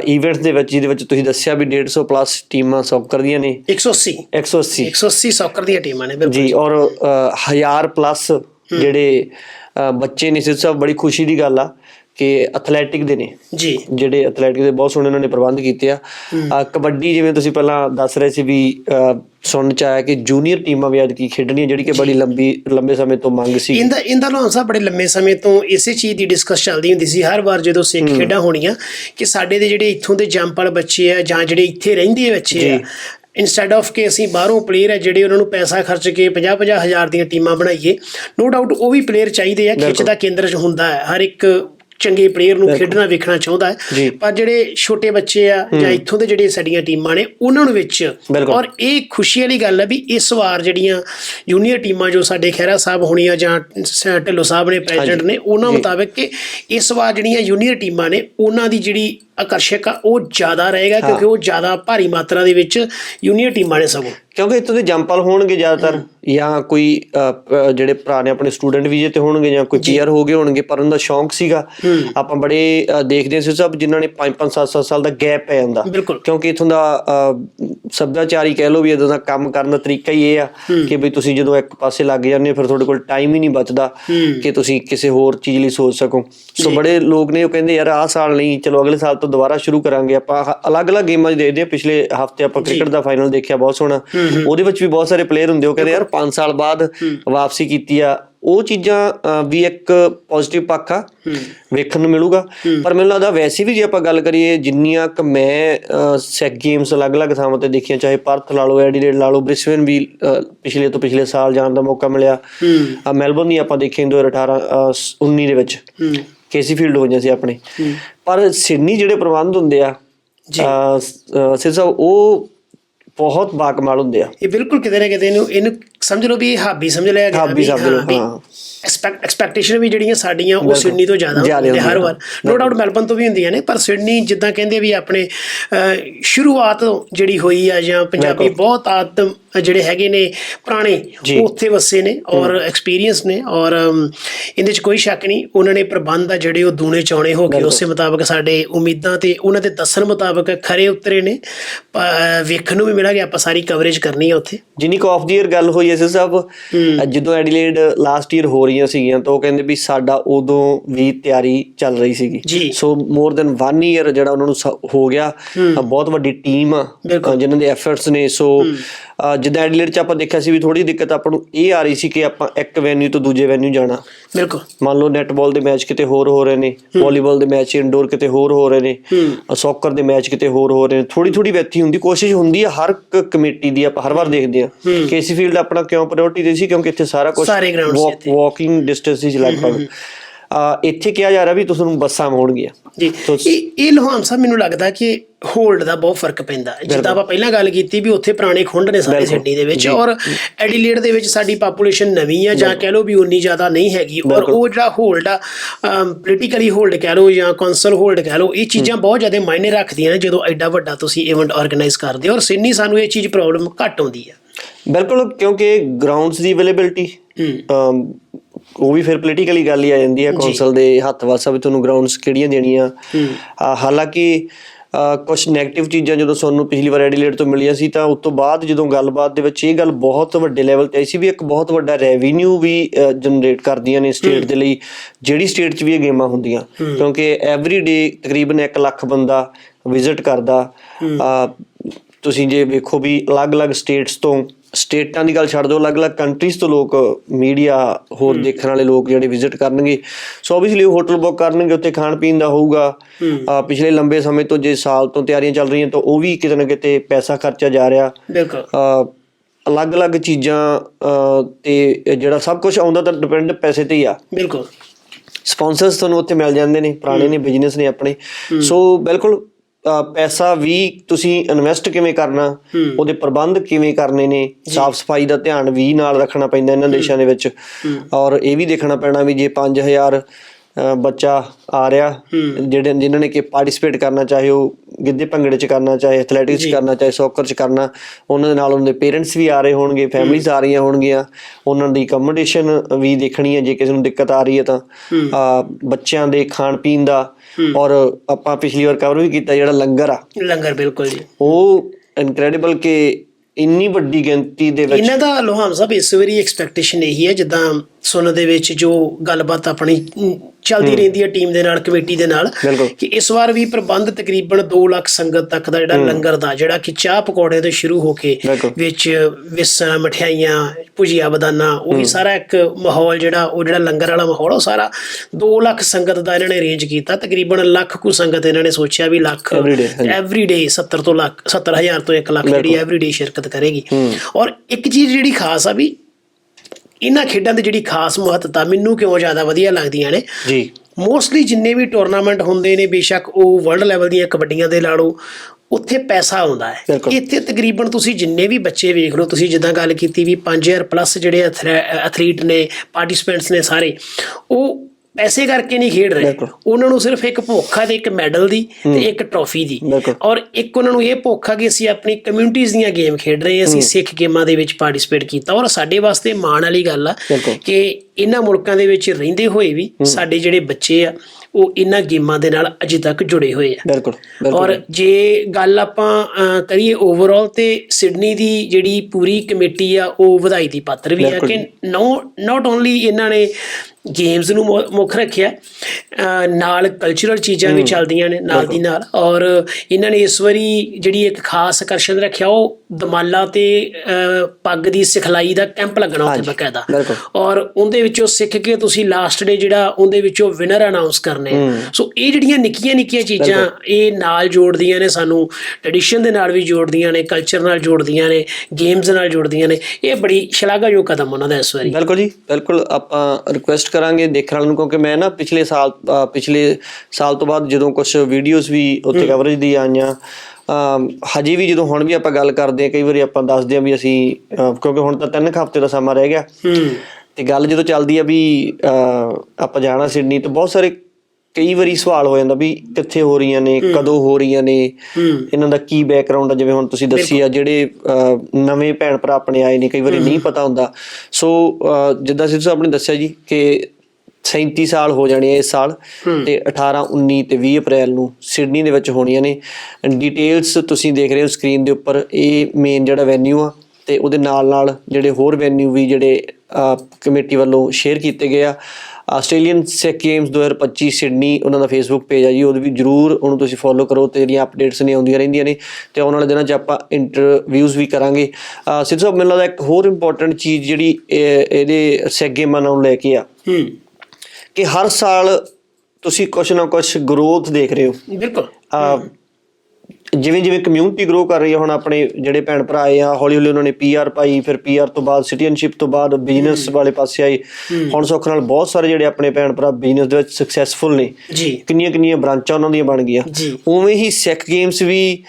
Speaker 2: ਇਵੈਂਟਸ ਦੇ ਵਿੱਚ ਜਿਹਦੇ ਵਿੱਚ ਤੁਸੀਂ ਦੱਸਿਆ ਵੀ 150 ਪਲੱਸ ਟੀਮਾਂ ਸੌਕਰ ਦੀਆਂ ਨੇ।
Speaker 1: 180
Speaker 2: 180
Speaker 1: 180 ਸੌਕਰ ਦੀਆਂ ਟੀਮਾਂ ਨੇ ਬਿਲਕੁਲ।
Speaker 2: ਜੀ ਔਰ ਹਜ਼ਾਰ ਪਲੱਸ ਜਿਹੜੇ ਬੱਚੇ ਨੇ ਸਿਰ ਸਾਹਿਬ ਬੜੀ ਖੁਸ਼ੀ ਦੀ ਗੱਲ ਆ। ਕਿ ਐਥਲੈਟਿਕ ਦੇ ਨੇ।
Speaker 1: ਜੀ।
Speaker 2: ਜਿਹੜੇ ਐਥਲੈਟਿਕ ਦੇ ਬਹੁਤ ਸੋਹਣੇ ਉਹਨਾਂ ਨੇ ਪ੍ਰਬੰਧ ਕੀਤੇ ਆ। ਕਬੱਡੀ ਜਿਵੇਂ ਤੁਸੀਂ ਪਹਿਲਾਂ ਦੱਸ ਰਹੇ ਸੀ ਵੀ ਸੁਣਨ ਚ ਆਇਆ ਕਿ ਜੂਨੀਅਰ ਟੀਮਾਂ ਵੀ ਅੱਜ ਕੀ ਖੇਡਣੀਆਂ ਜਿਹੜੀ ਕਿ ਬੜੀ ਲੰਬੀ ਲੰਬੇ ਸਮੇਂ ਤੋਂ ਮੰਗ ਸੀ।
Speaker 1: ਇੰਦਾ ਇੰਦਾ ਲੋਨ ਸਾਹਿਬ ਬੜੇ ਲੰਮੇ ਸਮੇਂ ਤੋਂ ਇਸੇ ਚੀਜ਼ ਦੀ ਡਿਸਕਸ ਚੱਲਦੀ ਹੁੰਦੀ ਸੀ। ਹਰ ਵਾਰ ਜਦੋਂ ਸਿੱਖ ਖੇਡਾਂ ਹੋਣੀਆਂ ਕਿ ਸਾਡੇ ਦੇ ਜਿਹੜੇ ਇੱਥੋਂ ਦੇ ਜੰਪ ਵਾਲੇ ਬੱਚੇ ਆ ਜਾਂ ਜਿਹੜੇ ਇੱਥੇ ਰਹਿੰਦੇ ਬੱਚੇ ਆ ਇਨਸਟੈਡ ਆਫ ਕਿ ਅਸੀਂ ਬਾਹਰੋਂ ਪਲੇਅਰ ਆ ਜਿਹੜੇ ਉਹਨਾਂ ਨੂੰ ਪੈਸਾ ਖਰਚ ਕੇ 50 50 ਹਜ਼ਾਰ ਦੀਆਂ ਟੀਮਾਂ ਬਣਾਈਏ ਨੋ ਡਾਊਟ ਉਹ ਵੀ ਪਲੇਅਰ ਚਾਹੀਦੇ ਆ ਖਿੱਚ ਦਾ ਕੇਂਦਰ 'ਚ ਹੁੰਦਾ ਹੈ। ਹਰ ਇੱਕ ਚੰਗੇ ਪਲੇਅਰ ਨੂੰ ਖੇਡਣਾ ਵੇਖਣਾ ਚਾਹੁੰਦਾ। ਹੈ। ਪਰ ਜਿਹੜੇ ਛੋਟੇ ਬੱਚੇ ਆ ਜਾਂ ਇੱਥੋਂ ਦੇ ਜਿਹੜੇ ਸਾਡੀਆਂ ਟੀਮਾਂ ਨੇ ਉਹਨਾਂ ਨੂੰ ਵਿੱਚ। ਔਰ ਇਹ ਖੁਸ਼ੀ ਵਾਲੀ ਗੱਲ ਹੈ ਵੀ ਇਸ ਵਾਰ ਜਿਹੜੀਆਂ ਜੂਨੀਅਰ ਟੀਮਾਂ ਜੋ ਸਾਡੇ ਖਹਿਰਾ ਸਾਹਿਬ ਹੋਣੀਆਂ ਜਾਂ ਢਿੱਲੋਂ ਸਾਹਿਬ ਨੇ ਪ੍ਰੈਜ਼ੀਡੈਂਟ ਨੇ ਉਹਨਾਂ ਮੁਤਾਬਕ ਕਿ ਇਸ ਵਾਰ ਜਿਹੜੀਆਂ ਜੂਨੀਅਰ ਟੀਮਾਂ ਨੇ ਉਹਨਾਂ ਦੀ ਜਿਹੜੀ ਆਕਰਸ਼ਕ ਆ ਉਹ ਜ਼ਿਆਦਾ ਰਹੇਗਾ ਕਿਉਂਕਿ ਉਹ ਜ਼ਿਆਦਾ ਭਾਰੀ ਮਾਤਰਾ ਦੇ ਵਿੱਚ ਜੂਨੀਅਰ ਟੀਮਾਂ ਨੇ ਸਗੋਂ।
Speaker 2: ਕਿਉਂਕਿ ਇੱਥੋਂ ਦੇ ਜੰਪਲ ਹੋਣਗੇ ਜ਼ਿਆਦਾਤਰ ਜਾਂ ਕੋਈ ਜਿਹੜੇ ਨੇ ਆਪਣੇ ਸਟੂਡੈਂਟ ਵੀਜ਼ੇ ਤੇ ਹੋਣਗੇ ਜਾਂ ਕੋਈ ਪੀਆਰ ਹੋ ਗਏ ਹੋਣਗੇ ਪਰ ਉਹਨਾਂ ਦਾ ਸ਼ੌਂਕ ਸੀਗਾ। ਆਪਾਂ ਬੜੇ ਦੇਖਦੇ ਸੀ ਸਭ ਜਿਨ੍ਹਾਂ ਨੇ 5-5 7-7 ਸਾਲ ਦਾ ਗੈਪ ਪੈ ਜਾਂਦਾ। ਕਿਉਂਕਿ ਇਥੋਂ ਦਾ ਹੀ ਕਹਿ ਲਓ ਵੀ ਇਦਾਂ ਦਾ ਕੰਮ ਕਰਨ ਦਾ ਤਰੀਕਾ ਹੀ ਇਹ ਆ ਕਿ ਵੀ ਤੁਸੀਂ ਜਦੋਂ ਇੱਕ ਪਾਸੇ ਲੱਗ ਜਾਂਦੇ ਹੋ ਫਿਰ ਤੁਹਾਡੇ ਕੋਲ ਟਾਈਮ ਹੀ ਨਹੀਂ ਬਚਦਾ ਕਿ ਤੁਸੀਂ ਕਿਸੇ ਹੋਰ ਚੀਜ਼ ਲਈ ਸੋਚ ਸਕੋ। ਸੋ ਬੜੇ ਲੋਕ ਨੇ ਉਹ ਕਹਿੰਦੇ ਯਾਰ ਆਹ ਸਾਲ ਨਹੀਂ ਚਲੋ ਅਗਲੇ ਸਾਲ ਤੋਂ ਦੁਬਾਰਾ ਸ਼ੁਰੂ ਕਰਾਂਗੇ। ਆਪਾਂ ਅਲੱਗ-ਅਲੱਗ ਗੇਮਾਂ ਦੇਖਦੇ ਆ ਪਿਛਲੇ ਹਫ਼ਤੇ ਆਪਾਂ ਕ੍ਰਿਕਟ ਦਾ ਫਾਈਨਲ ਦੇਖਿਆ ਬਹੁਤ ਸੋਹਣਾ। ਉਹਦੇ ਵਿੱਚ ਵੀ ਬਹੁਤ ਸਾਰੇ ਪਲੇਅਰ ਹੁੰਦੇ ਉਹ ਕਹਿੰਦੇ ਯਾਰ 5 ਸਾਲ ਬਾਅਦ ਵਾਪਸੀ ਕੀਤੀ ਆ। ਉਹ ਚੀਜ਼ਾਂ ਵੀ ਇੱਕ ਪੋਜ਼ਿਟਿਵ ਪੱਖ ਆ। ਵੇਖਣ ਨੂੰ ਮਿਲੂਗਾ। ਪਰ ਮੈਨੂੰ ਲੱਗਦਾ ਵੈਸੇ ਵੀ ਜੇ ਆਪਾਂ ਗੱਲ ਕਰੀਏ ਜਿੰਨੀਆਂ ਕ ਮੈਂ ਸੈਕ ਗੇਮਸ ਅਲੱਗ-ਅਲੱਗ ਥਾਵਾਂ ਤੇ ਦੇਖੀਆਂ ਚਾਹੇ ਪਰਥ ਲਾ ਲਓ ਐਡੀਲੇਡ ਲਾ ਲਓ ਬ੍ਰਿਸਬਨ ਵੀ ਪਿਛਲੇ ਤੋਂ ਪਿਛਲੇ ਸਾਲ ਜਾਣ ਦਾ ਮੌਕਾ ਮਿਲਿਆ। ਮੈਲਬੌਰਨ ਦੀ ਆਪਾਂ ਦੇਖੀ 2018 ਅ, 19 ਦੇ ਵਿੱਚ। ਕੇਸੀ ਫੀਲਡ ਹੋਈਆਂ ਸੀ ਆਪਣੇ। ਪਰ ਸਿਡਨੀ ਜਿਹੜੇ ਪ੍ਰਬੰਧ ਹੁੰਦੇ ਆ
Speaker 1: ਜੀ।
Speaker 2: ਸਿਰਫ ਉਹ ਬਹੁਤ ਬਾਕਮਾਲ ਹੁੰਦੇ ਆ
Speaker 1: ਇਹ ਬਿਲਕੁਲ ਕਿਤੇ ਨਾ ਕਿਤੇ ਇਹਨੂੰ ਇਹਨੂੰ ਸਮਝ ਲਓ ਵੀ ਹਾਬੀ ਸਮਝ ਲਿਆ ਗਿਆ
Speaker 2: ਹਾਬੀ ਸਮਝ ਲਓ, ਹਾਂ।
Speaker 1: ਐਕਸਪੈਕਟ ਐਕਸਪੈਕਟੇਸ਼ਨ ਵੀ ਜਿਹੜੀਆਂ ਸਾਡੀਆਂ ਉਹ ਸਿਡਨੀ ਤੋਂ ਜ਼ਿਆਦਾ ਹੁੰਦੀਆਂ ਹਰ। ਵਾਰ। ਨੋ ਡਾਊਟ ਮੈਲਬਨ ਤੋਂ ਵੀ ਹੁੰਦੀਆਂ ਨੇ ਪਰ ਸਿਡਨੀ ਜਿੱਦਾਂ ਕਹਿੰਦੇ ਵੀ ਆਪਣੇ ਸ਼ੁਰੂਆਤ ਜਿਹੜੀ ਹੋਈ ਆ ਜਾਂ ਪੰਜਾਬੀ ਬਹੁਤ ਆਦਮ ਜਿਹੜੇ ਹੈਗੇ ਨੇ ਪੁਰਾਣੇ। ਉਹ ਉੱਥੇ ਵਸੇ ਨੇ ਔਰ ਐਕਸਪੀਰੀਅੰਸ ਨੇ ਔਰ ਇਹਦੇ ਚ ਕੋਈ ਸ਼ੱਕ ਨਹੀਂ ਉਹਨਾਂ ਨੇ ਪ੍ਰਬੰਧ ਆ ਜਿਹੜੇ ਉਹ ਦੂਣੇ ਚੌਣੇ ਹੋ ਗਏ। ਉਸੇ ਮੁਤਾਬਕ ਸਾਡੇ ਉਮੀਦਾਂ ਤੇ ਉਹਨਾਂ ਦੇ ਦੱਸਣ ਮੁਤਾਬਕ ਖਰੇ ਉਤਰੇ ਨੇ। ਵੇਖਣ ਨੂੰ ਵੀ ਮਿਲਾਂਗੇ ਆਪਾਂ ਸਾਰੀ ਕਵਰੇਜ ਕਰਨੀ ਹੈ ਉੱਥੇ।
Speaker 2: ਜਿੰਨੀ ਕੋ ਆਫ ਦੀ ਗੱਲ ਹੋਈ ਐ ਸਾਹਿਬ ਜਦੋਂ ਐਡੀਲੇਡ ਲਾਸਟ ਈਅਰ ਹੋ ਰਹੀਆਂ ਸੀਗੀਆਂ ਤਾਂ ਉਹ ਕਹਿੰਦੇ ਵੀ ਸਾਡਾ ਉਦੋਂ ਵੀ ਤਿਆਰੀ ਚੱਲ ਰਹੀ ਸੀਗੀ। ਸੋ ਮੋਰ ਦੈਨ 1 ਈਅਰ ਜਿਹੜਾ ਉਹਨਾਂ ਨੂੰ ਹੋ ਗਿਆ ਬਹੁਤ ਵੱਡੀ ਟੀਮ ਆ ਜਿਨ੍ਹਾਂ ਦੇ ਐਫਰਟਸ ਨੇ। ਸੋ ਜਿੱਦਾਂ ਐਡੀਲੇਡ ਚ ਆਪਾਂ ਦੇਖਿਆ ਸੀ ਵੀ ਥੋੜੀ ਦਿੱਕਤ ਆਪਾਂ ਨੂੰ ਇਹ ਆ ਰਹੀ ਸੀ ਕਿ ਆਪਾਂ ਇੱਕ ਵੈਨਿਊ ਤੋਂ ਦੂਜੇ ਵੈਨਿਊ ਜਾਣਾ।
Speaker 1: ਬਿਲਕੁਲ।
Speaker 2: ਮੰਨ ਲਓ ਨੈਟਬਾਲ ਦੇ ਮੈਚ ਕਿਤੇ ਹੋਰ ਹੋ ਰਹੇ ਨੇ ਵਾਲੀਬਾਲ ਦੇ ਮੈਚ ਇੰਡੋਰ ਕਿਤੇ ਹੋਰ ਹੋ ਰਹੇ ਨੇ ਸੌਕਰ ਦੇ ਮੈਚ ਕਿਤੇ ਹੋਰ ਹੋ ਰਹੇ ਨੇ। ਥੋੜੀ ਥੋੜੀ ਵਿਅਕਤੀ ਹੁੰਦੀ ਕੋਸ਼ਿਸ਼ ਹੁੰਦੀ ਹੈ ਹਰ ਇੱਕ ਕਮੇਟੀ ਦੀ ਆਪਾਂ ਹਰ ਵਾਰ ਦੇਖਦੇ ਹਾਂ। ਕੇਸੀ ਫੀਲਡ ਆਪਣਾ ਕਿਉਂ ਪ੍ਰਾਇੋਰਟੀ ਦੇ ਸੀ? ਕਿਉਂਕਿ ਇੱਥੇ ਸਾਰਾ ਕੁਝ
Speaker 1: ਸਾਰੇ grounds ਸੀ ਇੱਥੇ।
Speaker 2: ਵਾਕਿੰਗ ਡਿਸਟੈਂਸ ਸੀ ਲਗਭਗ। ਆ ਇੱਥੇ ਕਿਹਾ ਜਾ ਰਿਹਾ ਵੀ ਤੁਹਾਨੂੰ ਬੱਸਾਂ ਹੋਣਗੀਆਂ
Speaker 1: ਜੀ ਇਹ ਇਹ ਸਾਹਿਬ ਮੈਨੂੰ ਲੱਗਦਾ ਕਿ ਹੋਲਡ ਦਾ ਬਹੁਤ ਫ਼ਰਕ ਪੈਂਦਾ। ਜਿੱਦਾਂ ਆਪਾਂ ਪਹਿਲਾਂ ਗੱਲ ਕੀਤੀ ਵੀ ਉੱਥੇ ਪੁਰਾਣੇ ਖੁੰਡ ਨੇ ਸਾਰੇ
Speaker 2: ਬਿਲਕੁਲ।
Speaker 1: ਸਿਡਨੀ ਦੇ ਵਿੱਚ ਔਰ ਐਡੀਲੇਡ ਦੇ ਵਿੱਚ ਸਾਡੀ ਪਾਪੂਲੇਸ਼ਨ ਨਵੀਂ ਆ ਜਾਂ ਕਹਿ ਲਓ ਵੀ ਉਨੀ ਜ਼ਿਆਦਾ ਨਹੀਂ ਹੈਗੀ। ਔਰ ਉਹ ਜਿਹੜਾ ਹੋਲਡ ਆ ਪੋਲੀਟੀਕਲੀ ਹੋਲਡ ਕਹਿ ਲਓ ਜਾਂ ਕੌਂਸਲ ਹੋਲਡ ਕਹਿ ਲਓ ਇਹ ਚੀਜ਼ਾਂ ਬਹੁਤ ਜ਼ਿਆਦਾ ਮਾਇਨੇ ਰੱਖਦੀਆਂ ਨੇ ਜਦੋਂ ਐਡਾ ਵੱਡਾ ਤੁਸੀਂ ਇਵੈਂਟ ਆਰਗੇਨਾਈਜ਼ ਕਰਦੇ ਹੋ। ਔਰ ਸਿਡਨੀ ਸਾਨੂੰ ਇਹ ਚੀਜ਼ ਪ੍ਰੋਬਲਮ ਘੱਟ ਆਉਂਦੀ ਆ।
Speaker 2: ਬਿਲਕੁਲ ਕਿਉਂਕਿ ਗਰਾਊਂਡਸ ਦੀ ਅਵੇਲੇਬਿਲਟੀ ਉਹ ਵੀ ਫਿਰ ਪੋਲੀਟੀਕਲੀ ਗੱਲ ਹੀ ਆ ਜਾਂਦੀ ਹੈ ਕੌਂਸਲ ਦੇ ਹੱਥ ਵਾਸਾ ਵੀ ਤੁਹਾਨੂੰ ਗਰਾਊਂਡਸ ਕਿਹੜੀਆਂ ਦੇਣੀਆਂ। ਹਾਲਾਂਕਿ ਕੁਝ 네ਗੇਟਿਵ ਚੀਜ਼ਾਂ ਜਦੋਂ ਸਾਨੂੰ ਪਿਛਲੀ ਵਾਰ ਐਡੀਲੇਡ ਤੋਂ ਮਿਲੀਆਂ ਸੀ ਤਾਂ ਉਸ ਤੋਂ ਬਾਅਦ ਜਦੋਂ ਗੱਲਬਾਤ ਦੇ ਵਿੱਚ ਇਹ ਗੱਲ ਬਹੁਤ ਵੱਡੇ ਲੈਵਲ ਤੇ ਆਈ ਸੀ ਵੀ ਇੱਕ ਬਹੁਤ ਵੱਡਾ ਰੈਵਨਿਊ ਵੀ ਜਨਰੇਟ ਕਰਦੀਆਂ ਨੇ ਸਟੇਟ ਦੇ ਲਈ ਜਿਹੜੀ ਸਟੇਟ 'ਚ ਵੀ ਇਹ ਗੇਮਾਂ ਹੁੰਦੀਆਂ। ਕਿਉਂਕਿ ਐਵਰੀ ਡੇ ਤਕਰੀਬਨ 1 ਲੱਖ ਬੰਦਾ ਵਿਜ਼ਿਟ ਕਰਦਾ। ਤੁਸੀਂ ਜੇ ਵੇਖੋ ਵੀ ਅਲੱਗ-ਅਲੱਗ ਸਟੇਟਸ ਤੋਂ ਸਟੇਟਾਂ ਦੀ ਗੱਲ ਛੱਡ ਦਿਓ ਅਲੱਗ-ਅਲੱਗ ਕੰਟਰੀਜ਼ ਤੋਂ ਲੋਕ ਮੀਡੀਆ ਹੋਰ ਦੇਖਣ ਵਾਲੇ ਲੋਕ ਜਿਹੜੇ ਵਿਜ਼ਿਟ ਕਰਨਗੇ। ਸੋ ਆਬਵੀਅਸਲੀ ਉਹ ਹੋਟਲ ਬੁੱਕ ਕਰਨਗੇ ਉੱਥੇ ਖਾਣ ਪੀਣ ਦਾ ਹੋਊਗਾ। ਪਿਛਲੇ ਲੰਬੇ ਸਮੇਂ ਤੋਂ ਜੇ ਸਾਲ ਤੋਂ ਤਿਆਰੀਆਂ ਚੱਲ ਰਹੀਆਂ ਤਾਂ ਉਹ ਵੀ ਕਿਤੇ ਨਾ ਕਿਤੇ ਪੈਸਾ ਖਰਚਿਆ ਜਾ ਰਿਹਾ।
Speaker 1: ਬਿਲਕੁਲ।
Speaker 2: ਅਲੱਗ-ਅਲੱਗ ਚੀਜ਼ਾਂ ਤੇ ਜਿਹੜਾ ਸਭ ਕੁਝ ਆਉਂਦਾ ਤਾਂ ਡਿਪੈਂਡ ਪੈਸੇ ਤੇ ਹੀ ਆ।
Speaker 1: ਬਿਲਕੁਲ।
Speaker 2: ਸਪਾਂਸਰਸ ਤੁਹਾਨੂੰ ਉੱਥੇ ਮਿਲ ਜਾਂਦੇ ਨੇ ਪੁਰਾਣੇ ਨੇ ਬਿਜ਼ਨਸ ਨੇ ਆਪਣੇ। ਸੋ ਬਿਲਕੁਲ ਪੈਸਾ ਵੀ ਤੁਸੀਂ ਇਨਵੈਸਟ ਕਿਵੇਂ ਕਰਨਾ ਉਹਦੇ ਪ੍ਰਬੰਧ ਕਿਵੇਂ ਕਰਨੇ ਨੇ ਸਾਫ਼ ਸਫ਼ਾਈ ਦਾ ਧਿਆਨ ਵੀ ਨਾਲ ਰੱਖਣਾ ਪੈਂਦਾ ਇਹਨਾਂ ਦੇਸ਼ਾਂ ਦੇ ਵਿੱਚ। ਔਰ ਇਹ ਵੀ ਦੇਖਣਾ ਪੈਣਾ ਵੀ ਜੇ 5000 ਅ, ਬੱਚਾ ਆ ਰਿਹਾ ਜਿਹੜੇ ਜਿਨ੍ਹਾਂ ਨੇ ਕਿ ਪਾਰਟਿਸਿਪੇਟ ਕਰਨਾ ਚਾਹੇ ਉਹ ਗਿੱਧੇ ਭੰਗੜੇ 'ਚ ਕਰਨਾ ਚਾਹੇ ਐਥਲੈਟਿਕਸ 'ਚ ਕਰਨਾ ਚਾਹੇ ਸੌਕਰ 'ਚ ਕਰਨਾ ਉਹਨਾਂ ਦੇ ਨਾਲ ਉਹਨਾਂ ਦੇ ਪੇਰੈਂਟਸ ਵੀ ਆ ਰਹੇ ਹੋਣਗੇ ਫੈਮਿਲੀਜ਼ ਆ ਰਹੀਆਂ ਹੋਣਗੀਆਂ। ਉਹਨਾਂ ਦੀ ਅਕਮੋਡੇਸ਼ਨ ਵੀ ਦੇਖਣੀ ਹੈ ਜੇ ਕਿਸੇ ਨੂੰ ਦਿੱਕਤ ਆ ਰਹੀ ਹੈ ਤਾਂ। ਬੱਚਿਆਂ ਦੇ ਖਾਣ ਪੀਣ ਦਾ ਔਰ ਆਪਾਂ ਪਿਛਲੀ ਵਾਰ ਕਵਰ ਵੀ ਕੀਤਾ ਜਿਹੜਾ ਲੰਗਰ ਆ।
Speaker 1: ਲੰਗਰ ਬਿਲਕੁਲ ਜੀ।
Speaker 2: ਉਹ ਇਨਕ੍ਰੈਡੀਬਲ ਕਿ ਇੰਨੀ ਵੱਡੀ ਗਿਣਤੀ ਦੇ ਵਿੱਚ
Speaker 1: ਇਹਨਾਂ ਦਾ ਲੋਹਾਮ ਸਾਹਿਬ ਇਸ ਵਾਰੀ ਐਕਸਪੈਕਟੇਸ਼ਨ ਇਹੀ ਹੈ ਜਿੱਦਾਂ ਸੁਣਨ ਦੇ ਵਿੱਚ ਜੋ ਗੱਲਬਾਤ ਆਪਣੀ ਚੱਲਦੀ ਰਹਿੰਦੀ ਹੈ ਟੀਮ ਦੇ ਨਾਲ ਕਮੇਟੀ ਦੇ ਨਾਲ। ਕਿ ਇਸ ਵਾਰ ਵੀ ਪ੍ਰਬੰਧ ਤਕਰੀਬਨ 2 ਲੱਖ ਸੰਗਤ ਤੱਕ ਦਾ ਜਿਹੜਾ ਲੰਗਰ ਦਾ ਜਿਹੜਾ ਕਿ ਚਾਹ ਪਕੌੜੇ ਤੋਂ ਸ਼ੁਰੂ ਹੋ ਕੇ। ਵਿੱਚ ਵਿਸਣ ਮਠਿਆਈਆਂ ਭੁਜੀਆ ਬਦਾਨਾ ਉਹ ਵੀ ਸਾਰਾ ਇੱਕ ਮਾਹੌਲ ਜਿਹੜਾ ਉਹ ਜਿਹੜਾ ਲੰਗਰ ਵਾਲਾ ਮਾਹੌਲ ਉਹ ਸਾਰਾ 2 ਲੱਖ ਸੰਗਤ ਦਾ ਇਹਨਾਂ ਨੇ ਅਰੇਂਜ ਕੀਤਾ। ਤਕਰੀਬਨ ਲੱਖ ਕੁ ਸੰਗਤ ਇਹਨਾਂ ਨੇ ਸੋਚਿਆ ਵੀ ਲੱਖ। ਐਵਰੀ ਡੇ 70 ਤੋਂ ਲੱਖ 70000 ਤੋਂ 1 ਲੱਖ ਜਿਹੜੀ ਐਵਰੀ ਡੇ ਸ਼ਿਰਕਤ ਕਰੇਗੀ। ਔਰ ਇੱਕ ਚੀਜ਼ ਜਿਹੜੀ ਖਾਸ ਆ ਵੀ ਇਹਨਾਂ ਖੇਡਾਂ ਦੀ ਜਿਹੜੀ ਖਾਸ ਮਹੱਤਤਾ ਮੈਨੂੰ ਕਿਉਂ ਜ਼ਿਆਦਾ ਵਧੀਆ ਲੱਗਦੀਆਂ ਨੇ?
Speaker 2: ਜੀ।
Speaker 1: ਮੋਸਟਲੀ ਜਿੰਨੇ ਵੀ ਟੂਰਨਾਮੈਂਟ ਹੁੰਦੇ ਨੇ ਬੇਸ਼ੱਕ ਉਹ ਵਰਲਡ ਲੈਵਲ ਦੀਆਂ ਕਬੱਡੀਆਂ ਦੇ ਲਾ ਲਓ ਉੱਥੇ ਪੈਸਾ ਆਉਂਦਾ ਹੈ। ਇੱਥੇ ਤਕਰੀਬਨ ਤੁਸੀਂ ਜਿੰਨੇ ਵੀ ਬੱਚੇ ਵੇਖ ਲਓ ਤੁਸੀਂ ਜਿੱਦਾਂ ਗੱਲ ਕੀਤੀ ਵੀ 5000 ਪਲੱਸ ਜਿਹੜੇ ਐਥਲੀਟ ਨੇ ਪਾਰਟਿਸਪੈਂਟਸ ਨੇ ਸਾਰੇ ਉਹ ਪੈਸੇ ਕਰਕੇ ਨਹੀਂ ਖੇਡ ਰਹੇ। ਉਹਨਾਂ ਨੂੰ ਸਿਰਫ ਇੱਕ ਭੁੱਖ ਹੈ ਤੇ ਇੱਕ ਮੈਡਲ ਦੀ ਤੇ ਇੱਕ ਟਰੋਫੀ ਦੀ। ਔਰ ਇੱਕ ਉਹਨਾਂ ਨੂੰ ਇਹ ਭੁੱਖ ਆ ਕਿ ਅਸੀਂ ਆਪਣੀ ਕਮਿਊਨਿਟੀਜ਼ ਦੀਆਂ ਗੇਮ ਖੇਡ ਰਹੇ ਅਸੀਂ ਸਿੱਖ ਗੇਮਾਂ ਦੇ ਵਿੱਚ ਪਾਰਟਿਸਿਪੇਟ ਕੀਤਾ। ਔਰ ਸਾਡੇ ਵਾਸਤੇ ਮਾਣ ਵਾਲੀ ਗੱਲ ਆ। ਕਿ ਇਹਨਾਂ ਮੁਲਕਾਂ ਦੇ ਵਿੱਚ ਰਹਿੰਦੇ ਹੋਏ ਵੀ ਸਾਡੇ ਜਿਹੜੇ ਬੱਚੇ ਆ ਉਹ ਇਹਨਾਂ ਗੇਮਾਂ ਦੇ ਨਾਲ ਅਜੇ ਤੱਕ ਜੁੜੇ ਹੋਏ ਆ।
Speaker 2: ਬਿਲਕੁਲ
Speaker 1: ਔਰ ਜੇ ਗੱਲ ਆਪਾਂ ਕਰੀਏ ਓਵਰਆਲ ਤੇ ਸਿਡਨੀ ਦੀ ਜਿਹੜੀ ਪੂਰੀ ਕਮੇਟੀ ਆ ਉਹ ਵਧਾਈ ਦੀ ਪਾਤਰ ਵੀ ਆ ਕਿ ਨੋ ਨਾਟ ਓਨਲੀ ਇਹਨਾਂ ਨੇ ਗੇਮਸ ਨੂੰ ਮੁੱਖ ਰੱਖਿਆ। ਨਾਲ ਕਲਚਰਲ ਚੀਜ਼ਾਂ ਵੀ ਚੱਲਦੀਆਂ ਨੇ ਨਾਲ ਦੀ ਨਾਲ। ਔਰ ਇਹਨਾਂ ਨੇ ਇਸ ਵਾਰੀ ਜਿਹੜੀ ਇੱਕ ਖਾਸ ਆਕਰਸ਼ਣ ਰੱਖਿਆ ਉਹ ਦਮਾਲਾ ਤੇ ਪੱਗ ਦੀ ਸਿਖਲਾਈ ਦਾ ਕੈਂਪ ਲੱਗਣਾ ਉੱਥੇ ਬਕਾਇਦਾ। ਔਰ ਉਹਦੇ ਵਿੱਚੋਂ ਸਿੱਖ ਕੇ ਤੁਸੀਂ ਲਾਸਟ ਡੇ ਜਿਹੜਾ ਉਹਦੇ ਵਿੱਚੋਂ ਵਿਨਰ ਅਨਾਉਂਸ ਕਰਨੇ। ਸੋ ਇਹ ਜਿਹੜੀਆਂ ਨਿੱਕੀਆਂ ਨਿੱਕੀਆਂ ਚੀਜ਼ਾਂ ਇਹ ਨਾਲ ਜੋੜਦੀਆਂ ਨੇ ਸਾਨੂੰ। ਟ੍ਰੈਡੀਸ਼ਨ ਦੇ ਨਾਲ ਵੀ ਜੋੜਦੀਆਂ ਨੇ ਕਲਚਰ ਨਾਲ ਜੋੜਦੀਆਂ ਨੇ ਗੇਮਸ ਨਾਲ ਜੋੜਦੀਆਂ ਨੇ। ਇਹ ਬੜੀ ਸ਼ਲਾਘਾਯੋਗ ਕਦਮ ਉਹਨਾਂ ਦਾ ਇਸ ਵਾਰੀ।
Speaker 2: ਬਿਲਕੁਲ ਜੀ ਬਿਲਕੁਲ ਆਪਾਂ ਰਿਕੁਐਸਟ ਕਰਾਂਗੇ ਦੇਖਣ ਵਾਲਿਆਂ ਨੂੰ ਕਿਉਂਕਿ ਮੈਂ ਨਾ ਪਿਛਲੇ ਸਾਲ ਪਿਛਲੇ ਸਾਲ ਤੋਂ ਬਾਅਦ ਜਦੋਂ ਕੁਝ ਵੀਡੀਓਜ਼ ਵੀ ਉੱਤੇ ਕਵਰੇਜ ਦੀ ਆਈਆਂ ਹਜੇ ਵੀ ਜਦੋਂ ਹੁਣ ਵੀ ਆਪਾਂ ਗੱਲ ਕਰਦੇ ਆ ਕਈ ਵਾਰੀ ਆਪਾਂ ਦੱਸਦੇ ਆ ਵੀ ਅਸੀਂ ਕਿਉਂਕਿ ਹੁਣ ਤਾਂ ਤਿੰਨ ਕੁ ਹਫ਼ਤੇ ਦਾ ਸਮਾਂ ਰਹਿ ਗਿਆ। ਤੇ ਗੱਲ ਜਦੋਂ ਚੱਲਦੀ ਆ ਵੀ ਆਪਾਂ ਜਾਣਾ ਸਿਡਨੀ ਤੇ ਬਹੁਤ ਸਾਰੇ ਕਈ ਵਾਰੀ ਸਵਾਲ ਹੋ ਜਾਂਦਾ ਵੀ ਕਿੱਥੇ ਹੋ ਰਹੀਆਂ ਨੇ ਕਦੋਂ ਹੋ ਰਹੀਆਂ ਨੇ ਇਹਨਾਂ ਦਾ ਕੀ ਬੈਕਗ੍ਰਾਉਂਡ ਆ ਜਿਵੇਂ ਹੁਣ ਤੁਸੀਂ ਦੱਸੀ ਆ ਜਿਹੜੇ ਨਵੇਂ ਭੈਣ ਭਰਾ ਆਪਣੇ ਆਏ ਨੇ ਕਈ ਵਾਰੀ ਨਹੀਂ ਪਤਾ ਹੁੰਦਾ। ਸੋ ਜਿੱਦਾਂ ਸਿੱਧੂ ਸਾਹਿਬ ਨੇ ਦੱਸਿਆ ਜੀ ਕਿ 37 ਸਾਲ ਹੋ ਜਾਣੇ ਆ ਇਸ ਸਾਲ ਤੇ 18 19 ਤੇ 20 ਅਪ੍ਰੈਲ ਨੂੰ ਸਿਡਨੀ ਦੇ ਵਿੱਚ ਹੋਣੀਆਂ ਨੇ। ਡਿਟੇਲਸ ਤੁਸੀਂ ਦੇਖ ਰਹੇ ਹੋ ਸਕਰੀਨ ਦੇ ਉੱਪਰ ਇਹ ਮੇਨ ਜਿਹੜਾ ਵੈਨਿਊ ਆ ਤੇ ਉਹਦੇ ਨਾਲ ਨਾਲ ਜਿਹੜੇ ਹੋਰ ਵੈਨਿਊ ਵੀ ਜਿਹੜੇ ਕਮੇਟੀ ਵੱਲੋਂ ਸ਼ੇਅਰ ਕੀਤੇ ਗਏ ਆ। ਆਸਟ੍ਰੇਲੀਅਨ ਸਿੱਖ ਗੇਮਸ 2025 ਸਿਡਨੀ ਉਹਨਾਂ ਦਾ ਫੇਸਬੁੱਕ ਪੇਜ ਆ ਜੀ ਉਹਦੇ ਵੀ ਜਰੂਰ ਉਹਨੂੰ ਤੁਸੀਂ ਫੋਲੋ ਕਰੋ ਤੇ ਜਿਹੜੀਆਂ ਅਪਡੇਟਸ ਨੇ ਆਉਂਦੀਆਂ ਰਹਿੰਦੀਆਂ ਨੇ ਤੇ ਆਉਣ ਵਾਲੇ ਦਿਨਾਂ 'ਚ ਆਪਾਂ ਇੰਟਰਵਿਊਜ਼ ਵੀ ਕਰਾਂਗੇ। ਸਿੱਧੂ ਸਾਹਿਬ ਮੈਨੂੰ ਲੱਗਦਾ ਇੱਕ ਹੋਰ ਇੰਪੋਰਟੈਂਟ ਚੀਜ਼ ਜਿਹੜੀ ਇਹ- ਇਹਦੇ ਸਿੱਖ ਗੇਮਾਂ ਨੂੰ ਲੈ ਕੇ ਆ।
Speaker 1: ਹੂੰ।
Speaker 2: ਕਿ ਹਰ ਸਾਲ ਤੁਸੀਂ ਕੁਛ ਨਾ ਕੁਛ ਗਰੋਥ ਦੇਖ ਰਹੇ ਹੋ।
Speaker 1: ਬਿਲਕੁਲ।
Speaker 2: ਜਿਵੇਂ ਜਿਵੇਂ ਕਮਿਊਨਿਟੀ ਗਰੋ ਕਰ ਰਹੀ ਹੈ ਹੁਣ ਆਪਣੇ ਜਿਹੜੇ ਭੈਣ ਭਰਾ ਆਏ ਆ ਹੌਲੀ ਹੌਲੀ ਉਹਨਾਂ ਨੇ ਪੀਆਰ ਪਾਈ ਫਿਰ ਪੀਆਰ ਤੋਂ ਬਾਅਦ ਸਿਟੀਜ਼ਨਸ਼ਿਪ ਤੋਂ ਬਾਅਦ ਬਿਜ਼ਨਸ ਵਾਲੇ ਪਾਸੇ ਆਏ। ਹੁਣ ਸੁੱਖ ਨਾਲ ਬਹੁਤ ਸਾਰੇ ਜਿਹੜੇ ਆਪਣੇ ਭੈਣ ਭਰਾ ਬਿਜ਼ਨਸ ਦੇ ਵਿੱਚ ਸਕਸੈਸਫੁਲ ਨੇ
Speaker 1: ਜੀ।
Speaker 2: ਕਿੰਨੀਆਂ ਕਿੰਨੀਆਂ ਬ੍ਰਾਂਚਾਂ ਉਹਨਾਂ ਦੀਆਂ ਬਣ ਗਈਆਂ। ਉਵੇਂ ਹੀ ਸਿੱਖ ਗੇਮਸ ਵੀ